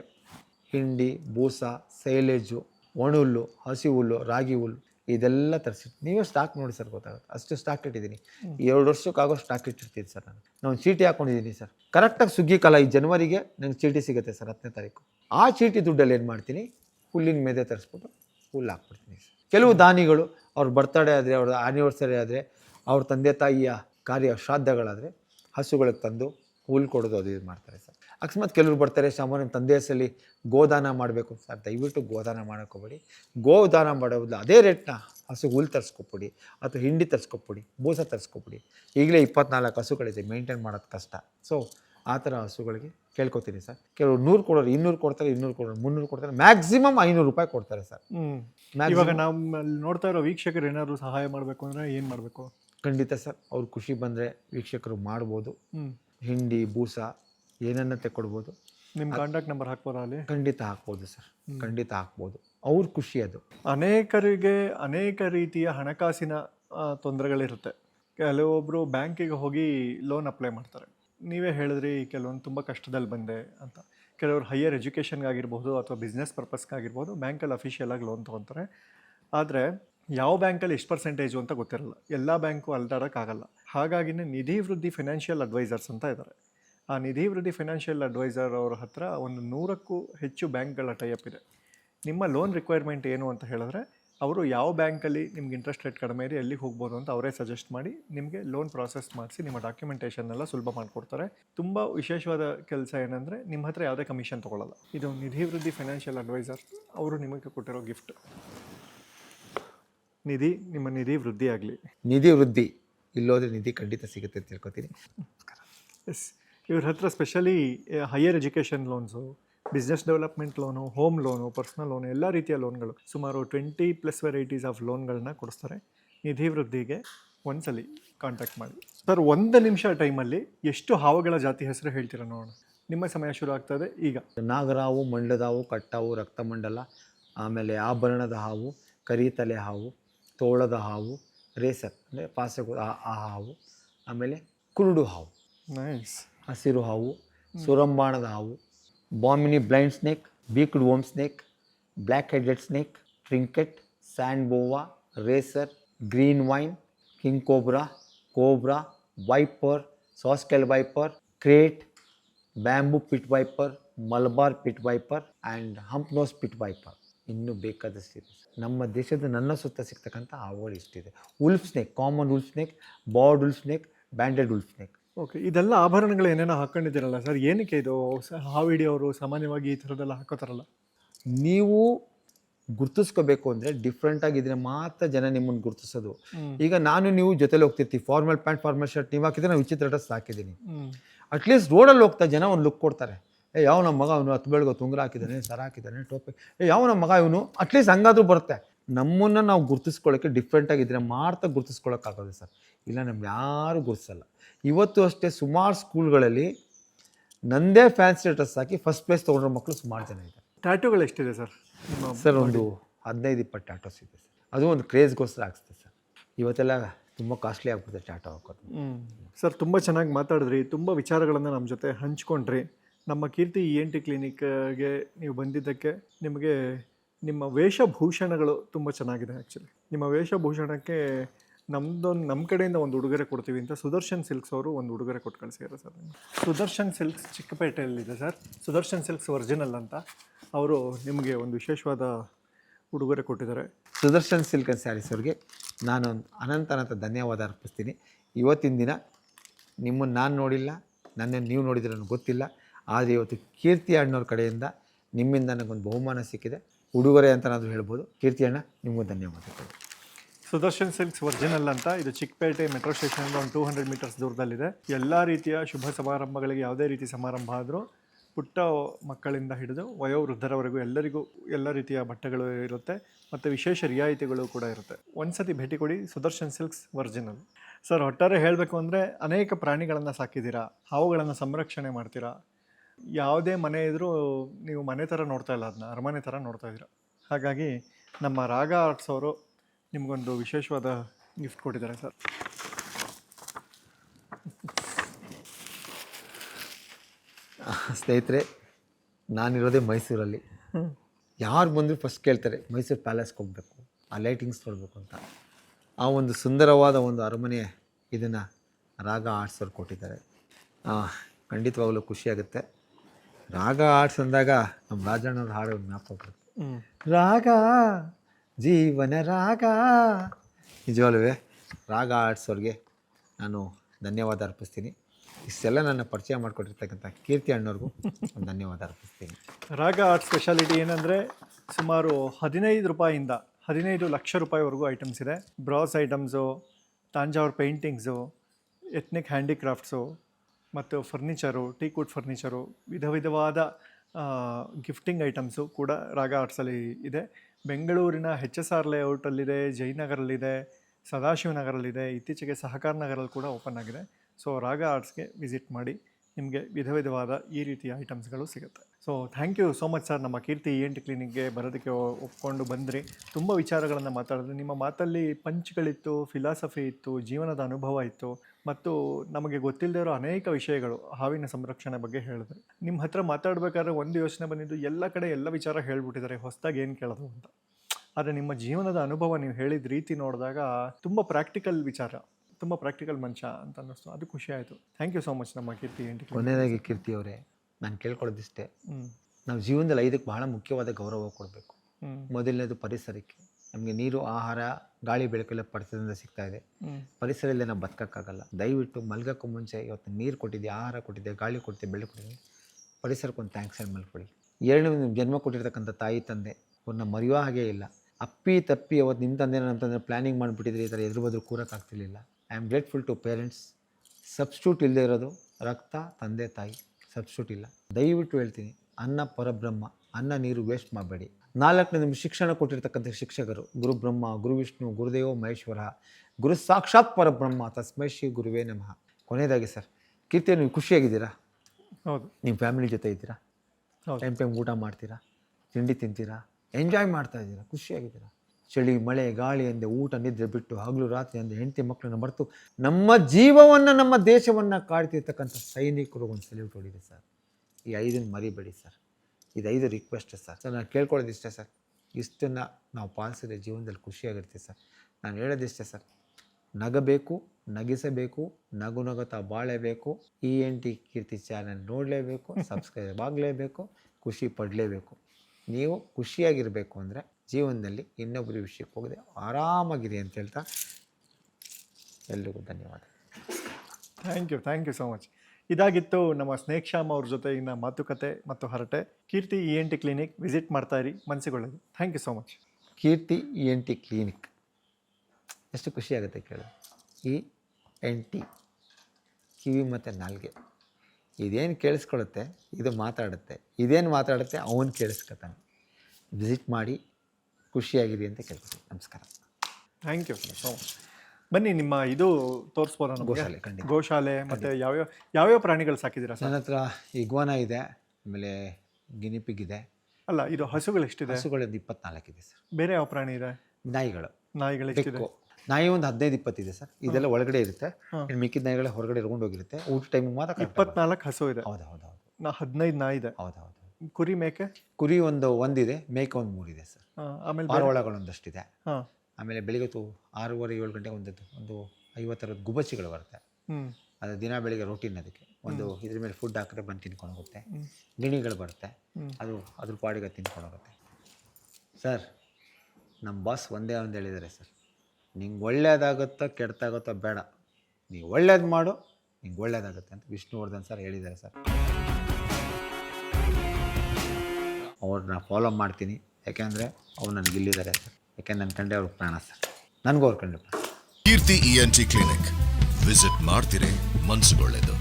ಹಿಂಡಿ ಬೂಸ ಸೈಲೇಜು ಒಣಹುಲ್ಲು ಹಸಿ ಹುಲ್ಲು ರಾಗಿ ಹುಲ್ಲು ಇದೆಲ್ಲ ತರಿಸಿ ನೀವೇ ಸ್ಟಾಕ್ ನೋಡಿ ಸರ್ ಗೊತ್ತಾಗುತ್ತೆ. ಅಷ್ಟು ಸ್ಟಾಕ್ ಇಟ್ಟಿದ್ದೀನಿ. ಎರಡು ವರ್ಷಕ್ಕಾಗೋ ಸ್ಟಾಕ್ ಇಟ್ಟಿರ್ತೀನಿ ಸರ್ ನಾನು. ನಾನು ಚೀಟಿ ಹಾಕೊಂಡಿದ್ದೀನಿ ಸರ್. ಕರೆಕ್ಟಾಗಿ ಸುಗ್ಗಿ ಕಾಲ ಈ ಜನವರಿಗೆ ನಂಗೆ ಚೀಟಿ ಸಿಗುತ್ತೆ ಸರ್ ಹತ್ತನೇ ತಾರೀಕು. ಆ ಚೀಟಿ ದುಡ್ಡಲ್ಲಿ ಏನು ಮಾಡ್ತೀನಿ? ಹುಲ್ಲಿನ ಮೇಲೆ ತರಿಸ್ಬಿಟ್ಟು ಹುಲ್ಲು ಹಾಕ್ಬಿಡ್ತೀನಿ ಸರ್. ಕೆಲವು ದಾನಿಗಳು ಅವ್ರ ಬರ್ತಡೇ ಆದರೆ ಅವ್ರ ಆ್ಯನಿವರ್ಸರಿ ಆದರೆ ಅವ್ರ ತಂದೆ ತಾಯಿಯ ಕಾರ್ಯ ಶ್ರಾದ್ದಗಳಾದರೆ ಹಸುಗಳಿಗೆ ತಂದು ಹುಲ್ಲು ಕೊಡೋದು ಅದು ಇದು ಮಾಡ್ತಾರೆ ಸರ್. ಅಕಸ್ಮಾತ್ ಕೆಲವರು ಬರ್ತಾರೆ ಸಾಮಾನ್ಯ ತಂದೆ ಹೆಸರಲ್ಲಿ ಗೋದಾನ ಮಾಡಬೇಕು. ಸರ್ ದಯವಿಟ್ಟು ಗೋದಾನ ಮಾಡೋಕ್ಕೋಬೇಡಿ ಗೋದಾನ ಮಾಡೋ ಬದಲು ಅದೇ ರೇಟ್ನ ಹಸು ಹುಲ್ ತರಿಸ್ಕೊಬಿಡಿ ಅಥವಾ ಹಿಂಡಿ ತರಿಸ್ಕೊಬಿಡಿ ಬೂಸ ತರಿಸ್ಕೊಬಿಡಿ. ಈಗಲೇ ಇಪ್ಪತ್ನಾಲ್ಕು ಹಸುಗಳಿದೆ ಮೇಂಟೈನ್ ಮಾಡೋದು ಕಷ್ಟ. ಸೊ ಆ ಥರ ಹಸುಗಳಿಗೆ ಕೇಳ್ಕೊತೀನಿ ಸರ್. ಕೆಲವರು ನೂರು ಕೊಡೋರು ಇನ್ನೂರು ಕೊಡ್ತಾರೆ ಇನ್ನೂರು ಕೊಡೋರು ಮುನ್ನೂರು ಕೊಡ್ತಾರೆ ಮ್ಯಾಕ್ಸಿಮಮ್ ಐನೂರು ರೂಪಾಯಿ ಕೊಡ್ತಾರೆ ಸರ್. ಇವಾಗ ನಮ್ಮಲ್ಲಿ ನೋಡ್ತಾ ಇರೋ ವೀಕ್ಷಕರು ಏನಾದರೂ ಸಹಾಯ ಮಾಡಬೇಕು ಅಂದರೆ ಏನು ಮಾಡಬೇಕು? ಖಂಡಿತ ಸರ್ ಅವ್ರು ಖುಷಿ ಬಂದರೆ ವೀಕ್ಷಕರು ಮಾಡ್ಬೋದು. ಹಿಂಡಿ ಬೂಸ ಏನನ್ನ ತೆಕ್ಕೊಡ್ಬೋದು? ನಿಮ್ಮ ಕಾಂಟ್ಯಾಕ್ಟ್ ನಂಬರ್ ಹಾಕ್ಬೋದಾ ಅಲ್ಲಿ? ಖಂಡಿತ ಹಾಕ್ಬೋದು ಸರ್. ಖಂಡಿತ ಹಾಕ್ಬೋದು. ಅವ್ರ ಖುಷಿ ಅದು. ಅನೇಕರಿಗೆ ಅನೇಕ ರೀತಿಯ ಹಣಕಾಸಿನ ತೊಂದರೆಗಳಿರುತ್ತೆ. ಕೆಲವೊಬ್ಬರು ಬ್ಯಾಂಕಿಗೆ ಹೋಗಿ ಲೋನ್ ಅಪ್ಲೈ ಮಾಡ್ತಾರೆ. ನೀವೇ ಹೇಳಿದ್ರಿ ಕೆಲವೊಂದು ತುಂಬ ಕಷ್ಟದಲ್ಲಿ ಬಂದೆ ಅಂತ. ಕೆಲವರು ಹೈಯರ್ ಎಜುಕೇಷನ್ಗಾಗಿರ್ಬೋದು ಅಥವಾ ಬಿಸ್ನೆಸ್ ಪರ್ಪಸ್ಗಾಗಿರ್ಬೋದು ಬ್ಯಾಂಕಲ್ಲಿ ಅಫಿಷಿಯಲಾಗಿ ಲೋನ್ ತೊಗೊತಾರೆ. ಆದರೆ ಯಾವ ಬ್ಯಾಂಕಲ್ಲಿ ಎಷ್ಟು ಪರ್ಸೆಂಟೇಜು ಅಂತ ಗೊತ್ತಿರಲ್ಲ. ಎಲ್ಲ ಬ್ಯಾಂಕು ಅಲ್ದಾಡೋಕ್ಕಾಗಲ್ಲ. ಹಾಗಾಗಿನೇ ನಿಧಿ ವೃದ್ಧಿ ಫಿನಾನ್ಷಿಯಲ್ ಅಡ್ವೈಸರ್ಸ್ ಅಂತ ಇದ್ದಾರೆ ಆ ನಿಧಿ ವೃದ್ಧಿ ಫೈನಾನ್ಷಿಯಲ್ ಅಡ್ವೈಸರ್ ಅವ್ರ ಹತ್ರ ಒಂದು ನೂರಕ್ಕೂ ಹೆಚ್ಚು ಬ್ಯಾಂಕ್ಗಳ ಟೈಅಪ್ ಇದೆ. ನಿಮ್ಮ ಲೋನ್ ರಿಕ್ವೈರ್ಮೆಂಟ್ ಏನು ಅಂತ ಹೇಳಿದ್ರೆ ಅವರು ಯಾವ ಬ್ಯಾಂಕಲ್ಲಿ ನಿಮ್ಗೆ ಇಂಟ್ರೆಸ್ಟ್ ರೇಟ್ ಕಡಿಮೆ ಇದೆ ಎಲ್ಲಿಗೆ ಹೋಗ್ಬೋದು ಅಂತ ಅವರೇ ಸಜೆಸ್ಟ್ ಮಾಡಿ ನಿಮಗೆ ಲೋನ್ ಪ್ರಾಸೆಸ್ ಮಾಡಿಸಿ ನಿಮ್ಮ ಡಾಕ್ಯುಮೆಂಟೇಷನ್ ಎಲ್ಲ ಸುಲಭ ಮಾಡಿಕೊಡ್ತಾರೆ. ತುಂಬ ವಿಶೇಷವಾದ ಕೆಲಸ ಏನಂದರೆ ನಿಮ್ಮ ಹತ್ರ ಯಾವುದೇ ಕಮಿಷನ್ ತೊಗೊಳ್ಳಲ್ಲ ಇದು ನಿಧಿ ವೃದ್ಧಿ ಫೈನಾನ್ಷಿಯಲ್ ಅಡ್ವೈಸರ್ ಅವರು ನಿಮಗೆ ಕೊಟ್ಟಿರೋ ಗಿಫ್ಟ್ ನಿಧಿ ನಿಮ್ಮ ನಿಧಿ ವೃದ್ಧಿ ಆಗಲಿ. ನಿಧಿ ವೃದ್ಧಿ ಇಲ್ಲೋದ್ರೆ ನಿಧಿ ಖಂಡಿತ ಸಿಗುತ್ತೆ ಅಂತ ನಮಸ್ಕಾರ. ಎಸ್ ಇವ್ರ ಹತ್ರ specially higher education loans business development loan home loan personal loan ಎಲ್ಲ ರೀತಿಯ ಲೋನ್ಗಳು ಸುಮಾರು ಟ್ವೆಂಟಿ ಪ್ಲಸ್ ವೆರೈಟೀಸ್ ಆಫ್ ಲೋನ್ಗಳನ್ನ ಕೊಡಿಸ್ತಾರೆ. ನಿಧಿ ವೃದ್ಧಿಗೆ ಒಂದ್ಸಲಿ ಕಾಂಟ್ಯಾಕ್ಟ್ ಮಾಡಿ. ಸರ್ ಒಂದು ನಿಮಿಷ ಟೈಮಲ್ಲಿ ಎಷ್ಟು ಹಾವುಗಳ ಜಾತಿ ಹೆಸರು ಹೇಳ್ತೀರಾ ನೋಡೋಣ. ನಿಮ್ಮ ಸಮಯ ಶುರು ಆಗ್ತದೆ ಈಗ. ನಾಗರಾವು ಮಂಡದಾವು ಕಟ್ಟಾವು ರಕ್ತಮಂಡಲ ಆಮೇಲೆ ಆಭರಣದ ಹಾವು ಕರಿತಲೆ ಹಾವು ತೋಳದ ಹಾವು ರೇಸರ್ ಅಂದರೆ ಪಾಸಗು ಆ ಆ ಹಾವು ಆಮೇಲೆ ಕುರುಡು ಹಾವು. ನೈಸ್ ಹಸಿರು ಹಾವು ಸುರಂಬಾಣದ ಹಾವು brahminy blind snake beaked worm snake black headed snake trinket sand boa racer green vine king cobra cobra viper saw scaled viper krait bamboo pit viper Malabar pit viper and hump nosed pit viper. ಇನ್ನೂ ಬೇಕಾದಷ್ಟಿದೆ ನಮ್ಮ ದೇಶದ ನನ್ನ ಸುತ್ತ ಸಿಗ್ತಕ್ಕಂಥ ಹಾವುಗಳು ಇಷ್ಟಿದೆ. Wolf snake common wolf snake barred wolf snake banded wolf snake. Okay ಇದೆಲ್ಲ ಆಭರಣಗಳು ಏನೇನೋ ಹಾಕೊಂಡಿದ್ದೀರಲ್ಲ ಸರ್? ಏನಕ್ಕೆ ಇದು? ಹಾವಿಡಿ ಅವರು ಸಾಮಾನ್ಯವಾಗಿ ಈ ಥರದೆಲ್ಲ ಹಾಕೋತಾರಲ್ಲ? ನೀವು ಗುರ್ತಿಸ್ಕೋಬೇಕು ಅಂದರೆ ಡಿಫ್ರೆಂಟ್ ಆಗಿದ್ರೆ ಮಾತ್ರ ಜನ ನಿಮ್ಮನ್ನು ಗುರ್ತಿಸೋದು. ಈಗ ನಾನು ನೀವು ಜೊತೆಲಿ ಹೋಗ್ತಿರ್ತೀವಿ. ಫಾರ್ಮಲ್ ಪ್ಯಾಂಟ್ ಫಾರ್ಮಲ್ ಶರ್ಟ್ ನೀವು ಹಾಕಿದ್ರೆ ನಾನು ವಿಚಿತ್ರ ಡ್ರೆಸ್ ಹಾಕಿದ್ದೀನಿ. ಅಟ್ಲೀಸ್ಟ್ ರೋಡಲ್ಲಿ ಹೋಗ್ತಾ ಜನ ಒಂದು ಲುಕ್ ಕೊಡ್ತಾರೆ. ಏ ಯಾವ ನಮ್ಮ ಮಗ ಅವನು ಹತ್ತು ಬೆಳಗ್ಗೆ ತುಂಗ್ರ ಹಾಕಿದ್ದಾನೆ ಸರ ಹಾಕಿದ್ದಾನೆ ಟೋಪಿ. ಏ ಯಾವ ನಮ್ಮ ಮಗ ಇವನು? ಅಟ್ಲೀಸ್ಟ್ ಹಂಗಾದ್ರೂ ಬರುತ್ತೆ. ನಮ್ಮನ್ನು ನಾವು ಗುರುತಿಸ್ಕೊಳ್ಳೋಕ್ಕೆ ಡಿಫ್ರೆಂಟ್ ಆಗಿದ್ರೆ ಮಾತ್ರ ಗುರ್ತಿಸ್ಕೊಳ್ಳೋಕ್ಕಾಗೋದು ಸರ್. ಇಲ್ಲ ನಮ್ಗೆ ಯಾರು ಗುರುತಿಸಲ್ಲ. ಇವತ್ತು ಅಷ್ಟೇ ಸುಮಾರು ಸ್ಕೂಲ್ಗಳಲ್ಲಿ ನಂದೇ ಫ್ಯಾನ್ಸಿ ಡ್ರೆಸ್ ಹಾಕಿ ಫಸ್ಟ್ ಪ್ಲೇಸ್ ತೊಗೊಂಡ್ರೋ ಮಕ್ಕಳು ಸುಮಾರು ಜನ ಇದೆ ಟ್ಯಾಟೂಗಳು ಎಷ್ಟಿದೆ ಸರ್? ಸರ್ ಒಂದು ಹದಿನೈದು ಇಪ್ಪತ್ತು ಟ್ಯಾಟೋಸ್ ಇದೆ ಸರ್. ಅದು ಒಂದು ಕ್ರೇಜ್ಗೋಸ್ಕರ ಹಾಕ್ಸುತ್ತೆ ಸರ್. ಇವತ್ತೆಲ್ಲ ತುಂಬ ಕಾಸ್ಟ್ಲಿ ಆಗ್ಬಿಡುತ್ತೆ ಟ್ಯಾಟೋ ಹಾಕೋದು. ಸರ್ ತುಂಬ ಚೆನ್ನಾಗಿ ಮಾತಾಡಿದ್ರಿ. ತುಂಬ ವಿಚಾರಗಳನ್ನು ನಮ್ಮ ಜೊತೆ ಹಂಚ್ಕೊಂಡ್ರಿ. ನಮ್ಮ ಕೀರ್ತಿ ಇ ಎನ್ ಟಿ ಕ್ಲಿನಿಕ್ಗೆ ನೀವು ಬಂದಿದ್ದಕ್ಕೆ ನಿಮಗೆ ನಿಮ್ಮ ವೇಷಭೂಷಣಗಳು ತುಂಬ ಚೆನ್ನಾಗಿದೆ ಆ್ಯಕ್ಚುಲಿ ನಿಮ್ಮ ವೇಷಭೂಷಣಕ್ಕೆ ನಮ್ಮದೊಂದು ನಮ್ಮ ಕಡೆಯಿಂದ ಒಂದು ಉಡುಗೊರೆ ಕೊಡ್ತೀವಿ ಅಂತ ಸುದರ್ಶನ್ ಸಿಲ್ಕ್ಸ್ ಅವರು ಒಂದು ಉಡುಗೊರೆ ಕೊಟ್ಟು ಕಳಿಸಿದ್ದಾರೆ ಸರ್ ಸುದರ್ಶನ್ ಸಿಲ್ಕ್ಸ್ ಚಿಕ್ಕಪೇಟೆಯಲ್ಲಿದೆ ಸರ್. ಸುದರ್ಶನ್ ಸಿಲ್ಕ್ಸ್ ಒರಿಜಿನಲ್ ಅಂತ ಅವರು ನಿಮಗೆ ಒಂದು ವಿಶೇಷವಾದ ಉಡುಗೊರೆ ಕೊಟ್ಟಿದ್ದಾರೆ. ಸುದರ್ಶನ್ ಸಿಲ್ಕ್ ಅಂಡ್ ಸ್ಯಾರೀಸ್ ಅವ್ರಿಗೆ ನಾನು ಅನಂತ ಅನಂತ ಧನ್ಯವಾದ ಅರ್ಪಿಸ್ತೀನಿ. ಇವತ್ತಿನ ದಿನ ನಿಮ್ಮನ್ನು ನಾನು ನೋಡಿಲ್ಲ ನನ್ನನ್ನು ನೀವು ನೋಡಿದ್ರೆ ಗೊತ್ತಿಲ್ಲ. ಆದರೆ ಇವತ್ತು ಕೀರ್ತಿ ಅಣ್ಣವ್ರ ಕಡೆಯಿಂದ ನಿಮ್ಮಿಂದ ನನಗೊಂದು ಬಹುಮಾನ ಸಿಕ್ಕಿದೆ. ಉಡುಗೊರೆ ಅಂತ ಹೇಳ್ಬೋದು? ಕೀರ್ತಿ ಅಣ್ಣ, ನಿಮಗೂ ಧನ್ಯವಾದಗಳು ಸುದರ್ಶನ್ ಸಿಲ್ಕ್ಸ್ ಒರಿಜಿನಲ್ ಅಂತ, ಇದು ಚಿಕ್ಕಪೇಟೆ ಮೆಟ್ರೋ ಸ್ಟೇಷನ್ ಒಂದು ಟೂ ಹಂಡ್ರೆಡ್ ಮೀಟರ್ಸ್ ದೂರದಲ್ಲಿದೆ. ಎಲ್ಲ ರೀತಿಯ ಶುಭ ಸಮಾರಂಭಗಳಿಗೆ ಯಾವುದೇ ರೀತಿ ಸಮಾರಂಭ ಆದರೂ ಪುಟ್ಟ ಮಕ್ಕಳಿಂದ ಹಿಡಿದು ವಯೋವೃದ್ಧರವರೆಗೂ ಎಲ್ಲರಿಗೂ ಎಲ್ಲ ರೀತಿಯ ಬಟ್ಟೆಗಳು ಇರುತ್ತೆ ಮತ್ತು ವಿಶೇಷ ರಿಯಾಯಿತಿಗಳು ಕೂಡ ಇರುತ್ತೆ. ಒಂದ್ಸತಿ ಭೇಟಿ ಕೊಡಿ, ಸುದರ್ಶನ್ ಸಿಲ್ಕ್ಸ್ ವರ್ಜಿನಲ್ ಸರ್, ಒಟ್ಟಾರೆ ಹೇಳಬೇಕು ಅಂದರೆ ಅನೇಕ ಪ್ರಾಣಿಗಳನ್ನು ಸಾಕಿದ್ದೀರಾ? ಹಾವುಗಳನ್ನು ಸಂರಕ್ಷಣೆ ಮಾಡ್ತೀರಾ? ಯಾವುದೇ ಮನೆ ಇದ್ದರೂ ನೀವು ಮನೆ ಥರ ನೋಡ್ತಾ ಇಲ್ಲ ಅದನ್ನ ಅರಮನೆ ಥರ ನೋಡ್ತಾ ಇದ್ದೀರ? ಹಾಗಾಗಿ ನಮ್ಮ ರಾಗ ಆರ್ಟ್ಸ್ ಅವರು ನಿಮಗೊಂದು ವಿಶೇಷವಾದ ಗಿಫ್ಟ್ ಕೊಟ್ಟಿದ್ದಾರೆ ಸರ್. ಸ್ನೇಹಿತರೆ ನಾನಿರೋದೇ ಮೈಸೂರಲ್ಲಿ. ಯಾರು ಬಂದರೂ ಫಸ್ಟ್ ಕೇಳ್ತಾರೆ ಮೈಸೂರು ಪ್ಯಾಲೇಸ್ಗೆ ಹೋಗಬೇಕು ಆ ಲೈಟಿಂಗ್ಸ್ ನೋಡಬೇಕು ಅಂತ. ಆ ಒಂದು ಸುಂದರವಾದ ಒಂದು ಅರಮನೆ ಇದನ್ನು ರಾಗ ಆರ್ಟ್ಸ್ ಅವ್ರು ಕೊಟ್ಟಿದ್ದಾರೆ. ಖಂಡಿತವಾಗಲೂ ಖುಷಿಯಾಗುತ್ತೆ ರಾಗ ಆರ್ಟ್ಸ್ ಅಂದಾಗ ನಮ್ಮ ರಾಜಣ್ಣನ ಹಾಡು ಜ್ಞಾಪಕ ರಾಗ ಜೀವನ ರಾಗ. ನಿಜವಲ್ವೇ ರಾಗ ಆಡ್ಸೋರಿಗೆ ಅವ್ರಿಗೆ ನಾನು ಧನ್ಯವಾದ ಅರ್ಪಿಸ್ತೀನಿ. ಇಷ್ಟೆಲ್ಲ ನನ್ನ ಪರಿಚಯ ಮಾಡಿಕೊಟ್ಟಿರ್ತಕ್ಕಂಥ ಕೀರ್ತಿ ಅಣ್ಣವ್ರಿಗೂ ಧನ್ಯವಾದ ಅರ್ಪಿಸ್ತೀನಿ. ರಾಗ ಆರ್ಟ್ ಸ್ಪೆಷಾಲಿಟಿ ಏನಂದರೆ ಸುಮಾರು ಹದಿನೈದು ರೂಪಾಯಿಂದ ಹದಿನೈದು ಲಕ್ಷ ರೂಪಾಯಿವರೆಗೂ ಐಟಮ್ಸ್ ಇದೆ. Brass items ತಾಂಜಾವ್ರ paintings ethnic handicrafts ಮತ್ತು ಫರ್ನಿಚರು ಟೀಕುಡ್ ಫರ್ನಿಚರು, ವಿಧ ವಿಧವಾದ ಗಿಫ್ಟಿಂಗ್ ಐಟಮ್ಸು ಕೂಡ ರಾಗ ಆರ್ಟ್ಸಲ್ಲಿ ಇದೆ. ಬೆಂಗಳೂರಿನ ಹೆಚ್ ಎಸ್ ಆರ್ ಲೇಔಟಲ್ಲಿದೆ, ಜಯನಗರಲ್ಲಿದೆ, ಸದಾಶಿವನಗರಲ್ಲಿದೆ, ಇತ್ತೀಚೆಗೆ ಸಹಕಾರ ನಗರಲ್ಲಿ ಕೂಡ ಓಪನ್ ಆಗಿದೆ. ಸೊ, ರಾಗ ಆರ್ಟ್ಸ್ಗೆ ವಿಸಿಟ್ ಮಾಡಿ ನಿಮಗೆ ವಿಧ ವಿಧವಾದ ಈ ರೀತಿಯ ಐಟಮ್ಸ್ಗಳು ಸಿಗುತ್ತೆ. So thank you so much sir ನಮ್ಮ ಕೀರ್ತಿ ಇ ಎನ್ ಟಿ ಕ್ಲಿನಿಕ್ಗೆ ಬರೋದಕ್ಕೆ ಒಪ್ಕೊಂಡು ಬಂದ್ರಿ. ತುಂಬ ವಿಚಾರಗಳನ್ನು ಮಾತಾಡಿದ್ರೆ. ನಿಮ್ಮ ಮಾತಲ್ಲಿ ಪಂಚ್ಗಳಿತ್ತು ಫಿಲಾಸಫಿ ಇತ್ತು, ಜೀವನದ ಅನುಭವ ಇತ್ತು. ಮತ್ತು ನಮಗೆ ಗೊತ್ತಿಲ್ಲದೆ ಇರೋ ಅನೇಕ ವಿಷಯಗಳು ಹಾವಿನ ಸಂರಕ್ಷಣೆ ಬಗ್ಗೆ ಹೇಳಿದ್ರು. ನಿಮ್ಮ ಹತ್ರ ಮಾತಾಡಬೇಕಾದ್ರೆ ಒಂದು ಯೋಚನೆ ಬಂದಿದ್ದು ಎಲ್ಲ ಕಡೆ ಎಲ್ಲ ವಿಚಾರ ಹೇಳ್ಬಿಟ್ಟಿದ್ದಾರೆ ಹೊಸದಾಗಿ ಏನು ಕೇಳೋದು ಅಂತ. ಆದರೆ ನಿಮ್ಮ ಜೀವನದ ಅನುಭವ ನೀವು ಹೇಳಿದ ರೀತಿ ನೋಡಿದಾಗ ತುಂಬ ಪ್ರಾಕ್ಟಿಕಲ್ ವಿಚಾರ ತುಂಬ ಪ್ರಾಕ್ಟಿಕಲ್ ಮನುಷ್ಯ ಅಂತ ಅನ್ನಿಸ್ತು. ಅದು ಖುಷಿ ಆಯಿತು. ಥ್ಯಾಂಕ್ ಯು ಸೋ ಮಚ್ ನಮ್ಮ ಕೀರ್ತಿ ಏಂಟಿ ಕೊನೆಯದಾಗಿ ಕೀರ್ತಿ ಅವರೇ ನಾನು ಕೇಳ್ಕೊಳ್ಳೋದಿಷ್ಟೇ. ಹ್ಞೂ ನಾವು ಜೀವನದಲ್ಲಿ ಐದಕ್ಕೆ ಬಹಳ ಮುಖ್ಯವಾದ ಗೌರವ ಕೊಡಬೇಕು. ಮೊದಲನೇದು ಪರಿಸರಕ್ಕೆ ನಮಗೆ ನೀರು ಆಹಾರ ಗಾಳಿ ಬೆಳಕೆಲ್ಲ ಪರಿಸರದಿಂದ ಸಿಗ್ತಾ ಇದೆ. ಪರಿಸರ ಇಲ್ಲದೆ ನಾವು ಬದುಕೋಕ್ಕಾಗಲ್ಲ. ದಯವಿಟ್ಟು ಮಲ್ಗೋಕ್ಕೂ ಮುಂಚೆ ಇವತ್ತು ನೀರು ಕೊಟ್ಟಿದ್ದೆ ಆಹಾರ ಕೊಟ್ಟಿದ್ದೆ ಗಾಳಿ ಕೊಟ್ಟಿದ್ದೆ ಬೆಳೆ ಕೊಟ್ಟಿದೆ ಪರಿಸರಕ್ಕೊಂದು ಥ್ಯಾಂಕ್ಸ್ ಹೇಳಿ ಮಲ್ಕೊಳ್ಳಿ ಎರಡನೇ ನಿಮ್ಮ ಜನ್ಮ ಕೊಟ್ಟಿರ್ತಕ್ಕಂಥ ತಾಯಿ ತಂದೆ ಅವ್ರನ್ನ ಮರೆಯೋ ಹಾಗೇ ಇಲ್ಲ. ಅಪ್ಪಿ ತಪ್ಪಿ ಅವತ್ತು ನಿಮ್ಮ ತಂದೆ ನಮ್ಮ ತಂದೆ ಪ್ಲ್ಯಾನಿಂಗ್ ಮಾಡಿಬಿಟ್ಟಿದ್ರೆ ಈ ಥರ ಎದುರು ಬದ್ರು ಕೂರಕ್ಕಾಗ್ತಿರ್ಲಿಲ್ಲ I am grateful to parents substitute ಇಲ್ಲದೆ ಇರೋದು ರಕ್ತ ತಂದೆ ತಾಯಿ. ಸಬ್ಸ್ಟ್ಯೂಟ್ ಇಲ್ಲ. ದಯವಿಟ್ಟು ಹೇಳ್ತೀನಿ ಅನ್ನ ಪರಬ್ರಹ್ಮ ಅನ್ನ ನೀರು ವೇಸ್ಟ್ ಮಾಡಬೇಡಿ. ನಾಲ್ಕನೇ ನಿಮ್ಮ ಶಿಕ್ಷಣ ಕೊಟ್ಟಿರ್ತಕ್ಕಂಥ ಶಿಕ್ಷಕರು ಗುರು ಬ್ರಹ್ಮ ಗುರು ವಿಷ್ಣು ಗುರುದೇವ ಮಹೇಶ್ವರ ಗುರು ಸಾಕ್ಷಾತ್ ಪರಬ್ರಹ್ಮ ತಸ್ಮೈ ಶ್ರೀ ಗುರುವೇ ನಮಃ. ಕೊನೆಯದಾಗಿ ಸರ್ ಕೀರ್ತಿ ನೀವು ಖುಷಿಯಾಗಿದ್ದೀರಾ? ಹೌದು. ನಿಮ್ಮ ಫ್ಯಾಮಿಲಿ ಜೊತೆ ಇದ್ದೀರಾ? ಹೌದು. ಟೈಮ್ ಟೈಮ್ ಊಟ ಮಾಡ್ತೀರಾ? ತಿಂಡಿ ತಿಂತೀರಾ? ಎಂಜಾಯ್ ಮಾಡ್ತಾ ಇದ್ದೀರಾ? ಖುಷಿಯಾಗಿದ್ದೀರಾ? ಚಳಿ ಮಳೆ ಗಾಳಿ ಅಂದೆ ಊಟ ನಿದ್ರೆ ಬಿಟ್ಟು ಹಗಲು ರಾತ್ರಿ ಅಂದೆ ಹೆಂಡತಿ ಮಕ್ಕಳನ್ನು ಮರೆತು ನಮ್ಮ ಜೀವವನ್ನು ನಮ್ಮ ದೇಶವನ್ನು ಕಾಡ್ತಿರ್ತಕ್ಕಂಥ ಸೈನಿಕರು ಒಂದು ಸೆಲ್ಯೂಟ್ ಹೊಡಿದೆ ಸರ್. ಈ ಐದನ್ನು ಮರಿಬೇಡಿ ಸರ್. ಇದು ಐದು ರಿಕ್ವೆಸ್ಟ್ ಸರ್ ಸರ್ ನಾನು ಕೇಳ್ಕೊಳ್ಳೋದಿಷ್ಟೇ ಸರ್ ಇಷ್ಟನ್ನು ನಾವು ಪಾಲಿಸಿದ್ರೆ ಜೀವನದಲ್ಲಿ ಖುಷಿಯಾಗಿರ್ತೀವಿ ಸರ್ ನಾನು ಹೇಳೋದಿಷ್ಟೇ ಸರ್ ನಗಬೇಕು ನಗಿಸಬೇಕು ನಗು ನಗುತ್ತಾ ಬಾಳಬೇಕು E N T Keerthi channel ನೋಡಲೇಬೇಕು ಸಬ್ಸ್ಕ್ರೈಬ್ ಆಗಲೇಬೇಕು ಖುಷಿ ಪಡಲೇಬೇಕು. ನೀವು ಖುಷಿಯಾಗಿರಬೇಕು ಅಂದರೆ ಜೀವನದಲ್ಲಿ ಇನ್ನೊಬ್ಬರ ವಿಷಯಕ್ಕೆ ಹೋಗದೆ ಆರಾಮಾಗಿರಿ ಅಂತ ಹೇಳ್ತಾ ಎಲ್ರಿಗೂ ಧನ್ಯವಾದ. Thank you thank you so much ಇದಾಗಿತ್ತು ನಮ್ಮ ಸ್ನೇಕ್ ಶ್ಯಾಮ್ ಅವ್ರ ಜೊತೆಗಿನ ಮಾತುಕತೆ ಮತ್ತು ಹರಟೆ. Keerthi E N T clinic visit ಮಾಡ್ತಾ ಇರಿ ಮನಸ್ಸಿಗೊಳ್ಳೋದು thank you so much Keerthi E N T clinic ಎಷ್ಟು ಖುಷಿಯಾಗುತ್ತೆ ಕೇಳಿ. ಇ ಎನ್ ಟಿ ಕಿವಿ ಮತ್ತು ನಾಲ್ಗೆ. ಇದೇನು ಕೇಳಿಸ್ಕೊಳುತ್ತೆ? ಇದು ಮಾತಾಡುತ್ತೆ. ಇದೇನು ಮಾತಾಡುತ್ತೆ? ಅವನು ಕೇಳಿಸ್ಕೊತಾನೆ. ವಿಸಿಟ್ ಮಾಡಿ ಖುಷಿಯಾಗಿದೆ ಅಂತ ಕೇಳ್ತೀನಿ ನಮಸ್ಕಾರ. ಥ್ಯಾಂಕ್ ಯು ಸೋ ಮಚ್ ಬನ್ನಿ ನಿಮ್ಮ ಇದು ತೋರಿಸ್ಬೋದಾ ನಮಗೆ? ಗೋಶಾಲೆ, ಖಂಡಿತ. ಗೋಶಾಲೆ ಮತ್ತೆ ಯಾವ್ಯಾವ ಯಾವ್ಯಾವ ಪ್ರಾಣಿಗಳು ಸಾಕಿದ್ದೀರಾ ಸರ್? ನನ್ನ ಹತ್ರ ಇಗ್ವಾನ ಇದೆ ಆಮೇಲೆ ಗಿನಿಪಿಗ್ ಇದೆ. ಅಲ್ಲ ಇದು ಹಸುಗಳು ಎಷ್ಟಿದೆ? ಇಪ್ಪತ್ನಾಲ್ಕು ಇದೆ ಸರ್. ಬೇರೆ ಯಾವ ಪ್ರಾಣಿ ಇದೆ? ನಾಯಿಗಳು. ನಾಯಿಗಳು ಎಷ್ಟಿದೆ? ಬೆಕ್ಕು. ನಾಯಿ ಒಂದು ಹದಿನೈದು ಇಪ್ಪತ್ತಿದೆ ಸರ್. ಇದೆಲ್ಲ ಒಳಗಡೆ ಇರುತ್ತೆ. ಇನ್ನು ಮಿಕ್ಕಿದ ನಾಯಿಗಳ ಹೊರಗಡೆ ಇರ್ಕೊಂಡು ಹೋಗಿರುತ್ತೆ. ಊಟ ಟೈಮ್ ಮಾತ್ರ ಇಪ್ಪತ್ನಾಲ್ಕು ಹಸು ಇದೆ. ಹೌದು ಹೌದು ಹೌದು. ನಾ ಹದಿನೈದು ನಾಯಿ ಇದೆ. ಹೌದು ಹೌದು ಕುರಿ ಮೇಕೆ? ಕುರಿ ಒಂದು ಒಂದಿದೆ ಮೇಕೆ ಒಂದು ಮೂರಿದೆ ಸರ್. ಆ, ಆಮೇಲೆ ಪಾರಿವಾಳಗಳೊಂದಷ್ಟಿದೆ ಹಾಂ. ಆಮೇಲೆ ಬೆಳಿಗ್ಗೆ ಹೊತ್ತು ಆರೂವರೆ ಏಳು ಗಂಟೆಗೆ ಒಂದು ಒಂದು ಐವತ್ತರದ್ದು ಗುಬಚ್ಚಿಗಳು ಬರುತ್ತೆ. ಅದು ದಿನ ಬೆಳಿಗ್ಗೆ ರೊಟೀನ್ ಅದಕ್ಕೆ. ಒಂದು ಇದ್ರ ಮೇಲೆ ಫುಡ್ ಹಾಕಿದ್ರೆ ಬಂದು ತಿನ್ಕೊಂಡು ಹೋಗುತ್ತೆ. ಗಿಣಿಗಳು ಬರುತ್ತೆ. ಅದು ಅದ್ರ ಪಾಡಿಗೆ ತಿನ್ಕೊಂಡು ಹೋಗುತ್ತೆ. ಸರ್ ನಮ್ಮ ಬಾಸ್ ಒಂದೇ ಒಂದು ಹೇಳಿದ್ದಾರೆ ಸರ್ ನಿಂಗೆ ಒಳ್ಳೇದಾಗುತ್ತೋ ಕೆಡ್ತಾಗುತ್ತೋ ಬೇಡ. ನೀವು ಒಳ್ಳೇದು ಮಾಡು ನಿಂಗೆ ಒಳ್ಳೇದಾಗುತ್ತೆ ಅಂತ ವಿಷ್ಣುವರ್ಧನ್ ಸರ್ ಹೇಳಿದ್ದಾರೆ ಸರ್ ಅವ್ರನ್ನ ಫಾಲೋ ಮಾಡ್ತೀನಿ. ಯಾಕೆಂದರೆ ಅವ್ರು ನನಗೆ ಇಲ್ಲಿದ್ದಾರೆ ಸರ್ ಯಾಕೆಂದ್ರೆ ನನ್ನ ಕಂಡೆ ಅವ್ರಿಗೆ ಪ್ರಾಣ ಸರ್. ನನಗೂ ಅವ್ರ ಕಂಡೆ Keerthi E N T clinic visit ಮಾಡ್ತಿರೇ ಮನಸ್ಸುಗೊಳ್ಳೆದು